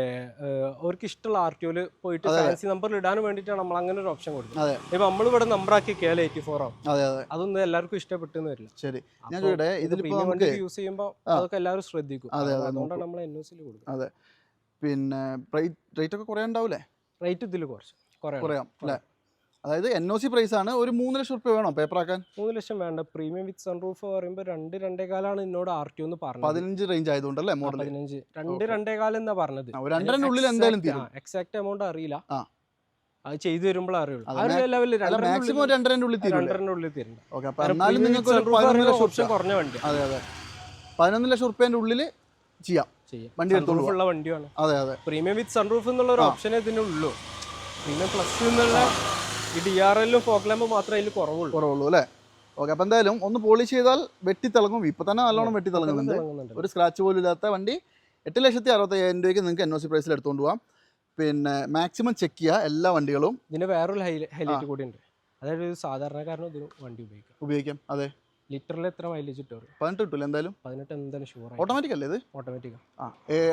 അവർക്ക് ഇഷ്ടമുള്ള ആർ ടി പോയിട്ട്. ഫാൻസി നമ്പറിൽ ഇടാൻ വേണ്ടിയിട്ടാണ് നമ്മൾ അങ്ങനെ ഒരു ഓപ്ഷൻ കൊടുക്കുന്നത്. അതെ. നമ്മൾ നമ്മളിവിടെ നമ്പർ ആക്കി കേൾ എയ്റ്റി ഫോർ ആവും. അതെ അതെ. അതൊന്നും എല്ലാവർക്കും ഇഷ്ടപ്പെട്ടെന്ന് വരില്ല. ശരി. ഞാൻ ഇവിടെ ചോദിക്കട്ടെ ഇതിലിപ്പോ വണ്ടി യൂസ് ചെയ്യുമ്പോൾ അതൊക്കെ എല്ലാവരും ശ്രദ്ധിക്കും. അതെ, അതുകൊണ്ടാണ് നമ്മൾ എൻ ഒ സിയിൽ കൊടുക്കുന്നത്. അതെ. പിന്നെ റേറ്റ് റേറ്റ് ഒക്കെ കുറേ ഉണ്ടാവൂലേ? റേറ്റ് ഇതിൽ കുറച്ച് കുറേ കുറയാം അല്ലേ? അതായത് എൻ ഒ സി പ്രൈസ് ആണ്. ഒരു മൂന്ന് ലക്ഷം റുപ്യ വേണോ പേപ്പർ ആക്കാൻ? മൂന്ന് ലക്ഷം വേണ്ട. പ്രീമിയം വിത്ത് സൺറൂഫ് പറയുമ്പോൾ രണ്ട് രണ്ടേകാലാണ് എന്നോട് ആർ ടി ഒന്ന് പറഞ്ഞത്. പതിനഞ്ച് റേഞ്ച് ആയതുകൊണ്ടല്ലേ അല്ലേ മോഡൽ പതിനഞ്ച്. രണ്ട്. രണ്ടേകാലം എന്നാ പറഞ്ഞത്? ഉള്ളിൽ എന്തായാലും തീരും. എക്സാക്ട് എമൗണ്ട് അറിയില്ല. ആ. അത് ചെയ്തു വരുമ്പോൾ അറിയുള്ളൂ. മാക്സിമം രണ്ടരന്റെ ഉള്ളിൽ തീരും രണ്ടരന്റെ ഉള്ളിൽ തീരും ഓക്കെ അപ്പോൾ എന്നാലും നിങ്ങൾക്ക് ഒരു പതിനൊന്ന് ലക്ഷം റുപ്യ കുറഞ്ഞ വണ്ടി. അതെ അതെ പതിനൊന്ന് ലക്ഷം റുപ്യന്റെ ഉള്ളിൽ ചെയ്യാം. ചെയ്യാം. വണ്ടി എടുത്തോളൂ വണ്ടിയാണ്. അതെ അതെ. പ്രീമിയം വിത്ത് സൺറൂഫ് എന്നുള്ള ഒരു. ഓപ്ഷനേ ഇതിനുള്ളൂ. പ്രീമിയം പ്ലസ് എന്നുള്ള ഈ ഡി ആർ എല്ലും മാത്രമേ അതിൽ കുറവുള്ളൂ. കുറവുള്ളൂ അല്ലേ? ഓക്കെ അപ്പൊ എന്തായാലും ഒന്ന് പോളിഷ് ചെയ്താൽ വെട്ടി വെട്ടിത്തിളങ്ങും. ഇപ്പൊ തന്നെ നല്ലോണം വെട്ടി തിളങ്ങുന്നുണ്ട്. ഒരു സ്ക്രാച്ച് പോലും ഇല്ലാത്ത വണ്ടി. എട്ട് ലക്ഷത്തി അറുപത്തയ്യായിരം രൂപയ്ക്ക് നിങ്ങൾക്ക് എൻ ഒ സി പ്രൈസിൽ എടുത്തുകൊണ്ട് പോകാം പിന്നെ മാക്സിമം ചെക്ക് ചെയ്യുക എല്ലാ വണ്ടികളും. ഇതിന് വേറൊരു ഹൈലൈറ്റ് കൂടി ഉണ്ട് അതായത് സാധാരണക്കാരനും ഇതിന് വണ്ടി ഉപയോഗിക്കാം. ഉപയോഗിക്കാം. അതെ. ലിറ്ററിൽ എത്ര മൈലേജ് കിട്ടും പതിനെട്ട് കിട്ടില്ല എന്തായാലും? പതിനെട്ട് എന്തായാലും ഷുവർ ഓട്ടോമാറ്റിക് അല്ലേ ഇത്? ഓട്ടോമാറ്റിക് ആ.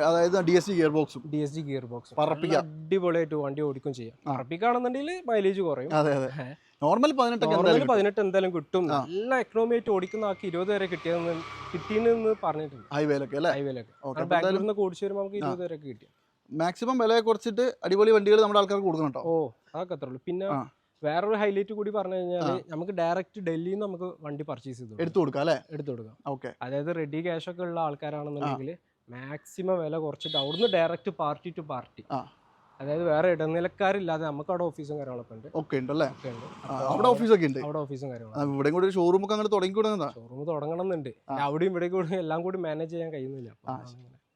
അതായത് ഡി എസ് ജി ഗിയർ ബോക്സും D S G gearbox പറപ്പിക്കാം. അടിപൊളിയായിട്ട് വണ്ടി ഓടിക്കും ചെയ്യാം. പറപ്പിക്കാണെന്നുണ്ടെങ്കിൽ മൈലേജ് കുറയും. അതെ അതെ. നോർമൽ പതിനെട്ട്. പതിനെട്ട് എന്തായാലും കിട്ടും. നല്ല എക്കണോമി ആയിട്ട് ഓടിക്കുന്ന ആൾക്ക് ഇരുപത് വരെ കിട്ടിയെന്ന് കിട്ടിയെന്ന് പറഞ്ഞിട്ടുണ്ട്. ഹൈവേയിലൊക്കെ അല്ലേ? കാരണം ബാംഗ്ലൂരിൽ നിന്ന് കൂടിച്ച് വരുമ്പോൾ നമുക്ക് ഇരുപത് വരെ കിട്ടി. മാക്സിമം വില കുറച്ചിട്ട് അടിപൊളി വണ്ടികൾ നമ്മുടെ ആൾക്കാർക്ക് കൊടുക്കണം കേട്ടോ ഓ അതൊക്കെ അത്രേ ഉള്ളൂ. പിന്നെ. വേറൊരു ഹൈലൈറ്റ് കൂടി പറഞ്ഞു കഴിഞ്ഞാൽ നമുക്ക് ഡയറക്റ്റ് ഡൽഹിയിൽ നിന്ന് നമുക്ക് വണ്ടി പർച്ചേസ് ചെയ്ത് കൊടുക്കാം. എടുത്തു കൊടുക്കാം അല്ലേ? എടുത്തു കൊടുക്കാം. ഓക്കെ. അതായത് റെഡി ക്യാഷ് ഒക്കെ ഉള്ള ആൾക്കാരാണെന്നുണ്ടെങ്കിൽ മാക്സിമം വില കുറച്ചിട്ട് അവിടുന്ന് ഡയറക്റ്റ് പാർട്ടി ടു പാർട്ടി. അതായത് വേറെ ഇടനിലക്കാരില്ലാതെ നമുക്ക് അവിടെ ഓഫീസും കാര്യങ്ങളൊക്കെ ഉണ്ട്. ഓക്കെ ഒക്കെ ഉണ്ട്. അല്ലേ അവിടെ ഓഫീസൊക്കെ ഉണ്ട്. അവിടെ ഓഫീസും കാര്യങ്ങളും ഇവിടെ കൂടി ഷോറൂം ഒക്കെ അങ്ങനെ തുടങ്ങി കൊടുക്കുന്നതാ ഷോറൂം തുടങ്ങണം എന്നുണ്ട് അവിടെയും ഇവിടെ കൂടി എല്ലാം കൂടി മാനേജ് ചെയ്യാൻ കഴിയുന്നില്ല.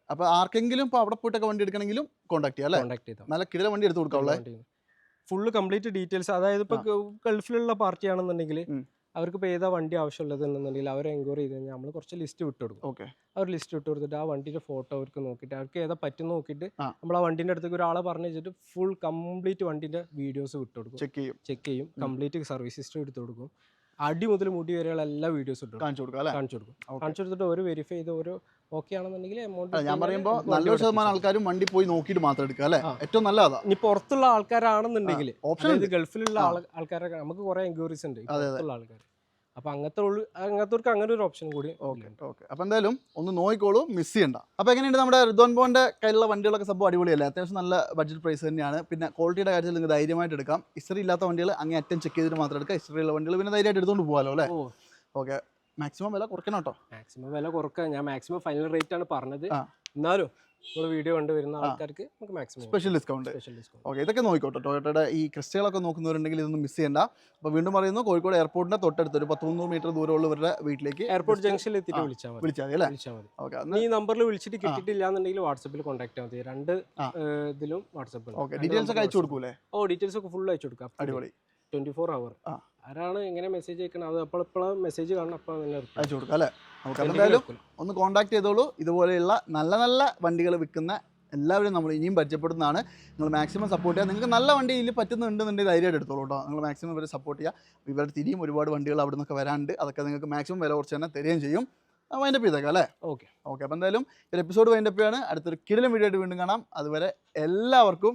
അപ്പൊ ആർക്കെങ്കിലും ഇപ്പൊ അവിടെ പോയിട്ടൊക്കെ വണ്ടി എടുക്കണമെങ്കിലും കോൺടാക്ട് ചെയ്യാം അല്ലേ? കോൺടാക്ട് ചെയ്താൽ നല്ല കിടല വണ്ടി എടുത്ത് കൊടുക്കാവുള്ളേ ഫുള്ള് കംപ്ലീറ്റ് ഡീറ്റെയിൽസ് അതായത് ഇപ്പൊ ഗൾഫിലുള്ള പാർട്ടി ആണെന്നുണ്ടെങ്കിൽ അവർക്ക് ഇപ്പോൾ ഏതാ വണ്ടി ആവശ്യമുള്ളത് എന്നുണ്ടെങ്കിൽ അവരെ എൻക്വയറി ചെയ്ത് കഴിഞ്ഞാൽ നമ്മൾ കുറച്ച് ലിസ്റ്റ് വിട്ടു കൊടുക്കും. ഓക്കെ അവർ ലിസ്റ്റ് വിട്ടു കൊടുത്തിട്ട് ആ വണ്ടിയുടെ ഫോട്ടോ അവർക്ക് നോക്കിയിട്ട് അവർക്ക് ഏതാ പറ്റും നോക്കിയിട്ട് നമ്മൾ ആ വണ്ടിന്റെ അടുത്തേക്ക് ഒരാളെ പറഞ്ഞു വെച്ചിട്ട് ഫുൾ കംപ്ലീറ്റ് വണ്ടിന്റെ വീഡിയോസ് വിട്ടു കൊടുക്കും. ചെക്ക് ചെയ്യും. ചെക്ക് ചെയ്യും. കംപ്ലീറ്റ് സർവീസ് ഹിസ്റ്ററി എടുത്തു കൊടുക്കും. അടി മുതൽ മുടി വരെയുള്ള എല്ലാ വീഡിയോസും കാണിച്ചു കൊടുക്കും കാണിച്ചു കൊടുക്കാം. കാണിച്ചു കൊടുത്തിട്ട് ഒരു വെരിഫൈ ചെയ്ത് ഒരു ഓക്കെ ആണെന്നുണ്ടെങ്കിൽ എമൗണ്ട് ഞാൻ പറയുമ്പോൾ നല്ലൊരു ശതമാനം ആൾക്കാരും വണ്ടി പോയി നോക്കിയിട്ട് മാത്രം എടുക്കുക അല്ലേ? ഏറ്റവും ഏറ്റവും നല്ലതാ. ഇനി പുറത്തുള്ള ആൾക്കാരാണെന്നുണ്ടെങ്കിൽ ഓപ്ഷൻ ഗൾഫിലുള്ള ആൾ- ആൾക്കാരൊക്കെ നമുക്ക് കുറെ എൻക്വയറീസ് ഉണ്ട് അതെ, അതെ. പുറത്തുള്ള ആൾക്കാർ. അപ്പൊ അങ്ങനത്തെ അങ്ങനത്തെ അങ്ങനെ ഒരു ഓപ്ഷൻ കൂടി ഓക്കെ ഓക്കെ. അപ്പൊ എന്തായാലും ഒന്ന് നോക്കിക്കോളൂ മിസ് ചെയ്യണ്ട. അപ്പൊ എങ്ങനെയുണ്ട് നമ്മുടെ റിദ്വാൻ ബോന്റെ കയ്യിലുള്ള വണ്ടികളൊക്കെ സംഭവം അടിപൊളിയല്ലേ? അത്യാവശ്യം നല്ല ബഡ്ജറ്റ് പ്രൈസ് തന്നെയാണ്. പിന്നെ ക്വാളിറ്റിയുടെ കാര്യത്തിൽ നിങ്ങൾ ധൈര്യമായിട്ട് എടുക്കാം. ഹിസ്റ്ററി ഇല്ലാത്ത വണ്ടികൾ അങ്ങനെ അറ്റം ചെക്ക് ചെയ്തിട്ട് മാത്രം എടുക്കാം ഹിസ്റ്ററി ഉള്ള വണ്ടികൾ പിന്നെ ധൈര്യമായിട്ട് എടുത്തുകൊണ്ട് പോകാമല്ലോ അല്ലേ? ഓക്കെ. മാക്സിമം വില കുറയ്ക്കണം കേട്ടോ. മാക്സിമം വില കുറക്കുക ഞാൻ മാക്സിമം ഫൈനൽ റേറ്റ് ആണ് പറഞ്ഞത്. എന്നാലും നമ്മൾ വീഡിയോ കണ്ട് വരുന്ന ആൾക്കാർക്ക് നമുക്ക് maximum special discount special discount okay ഇതൊക്കെ നോക്കിക്കോട്ടെ ടൊയോട്ടയുടെ ഈ ക്രിസ്റ്റകളൊക്കെ നോക്കുന്നവരുണ്ടെങ്കിൽ ഇതൊന്നും മിസ് ചെയ്യണ്ട. അപ്പോൾ വീണ്ടും പറയുന്നു കോഴിക്കോട് എയർപോർട്ടിന്റെ തൊട്ടടുത്ത് ഒരു പത്ത് മുന്നൂറ് മീറ്റർ ദൂരമുള്ളവരുടെ വീട്ടിലേക്ക് എയർപോർട്ട് ജംഗ്ഷനിൽ എത്തിയിട്ട്. വിളിച്ചാൽ മതി. വിളിച്ചാൽ മതി അല്ലേ? വിളിച്ചാൽ മതി. ഓക്കെ ഈ നമ്പറിൽ വിളിച്ചിട്ട് കിട്ടിയിട്ടില്ല എന്നുണ്ടെങ്കിൽ വാട്സപ്പിൽ കോൺടാക്ട് ചെയ്യാൻ മതി. രണ്ട് ഇതിലും വാട്സപ്പ് ഓക്കെ ഡീറ്റെയിൽസ് ഒക്കെ അയച്ചു കൊടുക്കൂലേ? ഓ ഡീറ്റെയിൽസ് ഒക്കെ ഫുൾ അയച്ചു കൊടുക്കാം. അടിപൊളി. ട്വന്റി ഫോർ അവർ ആ. ആരാണ് എങ്ങനെ മെസ്സേജ് അയക്കണം? അത് അപ്പോൾ മെസ്സേജ് കാണണം. അപ്പോൾ തന്നെ. അയച്ചു കൊടുക്കാം അല്ലേ? നമുക്ക് എന്തായാലും ഒന്ന് കോൺടാക്ട് ചെയ്തോളൂ. ഇതുപോലെയുള്ള നല്ല നല്ല വണ്ടികൾ വിൽക്കുന്ന എല്ലാവരും നമ്മൾ ഇനിയും പരിചയപ്പെടുന്നതാണ് നിങ്ങൾ മാക്സിമം സപ്പോർട്ട് ചെയ്യുക. നിങ്ങൾക്ക് നല്ല വണ്ടി ഇതിൽ പറ്റുന്നുണ്ടെന്നുണ്ടെങ്കിൽ ധൈര്യമായിട്ട് എടുത്തോളൂ കേട്ടോ. നിങ്ങൾ മാക്സിമം ഇവരെ സപ്പോർട്ട് ചെയ്യുക. ഇവരുടെ തിരിയും ഒരുപാട് വണ്ടികൾ അവിടെ നിന്നൊക്കെ വരാണ്ട് അതൊക്കെ നിങ്ങൾക്ക് മാക്സിമം വില കുറച്ച് തന്നെ തരികയും ചെയ്യും. വൈൻഡപ്പ് ചെയ്തേക്കാം അല്ലേ? ഓക്കെ ഓക്കെ അപ്പോൾ എന്തായാലും ഒരു എപ്പിസോഡ് വൈൻഡപ്പ് ചെയ്യാണ്. അടുത്തൊരു കിടിലും വീഡിയോ ആയിട്ട് വീണ്ടും കാണാം. അതുവരെ എല്ലാവർക്കും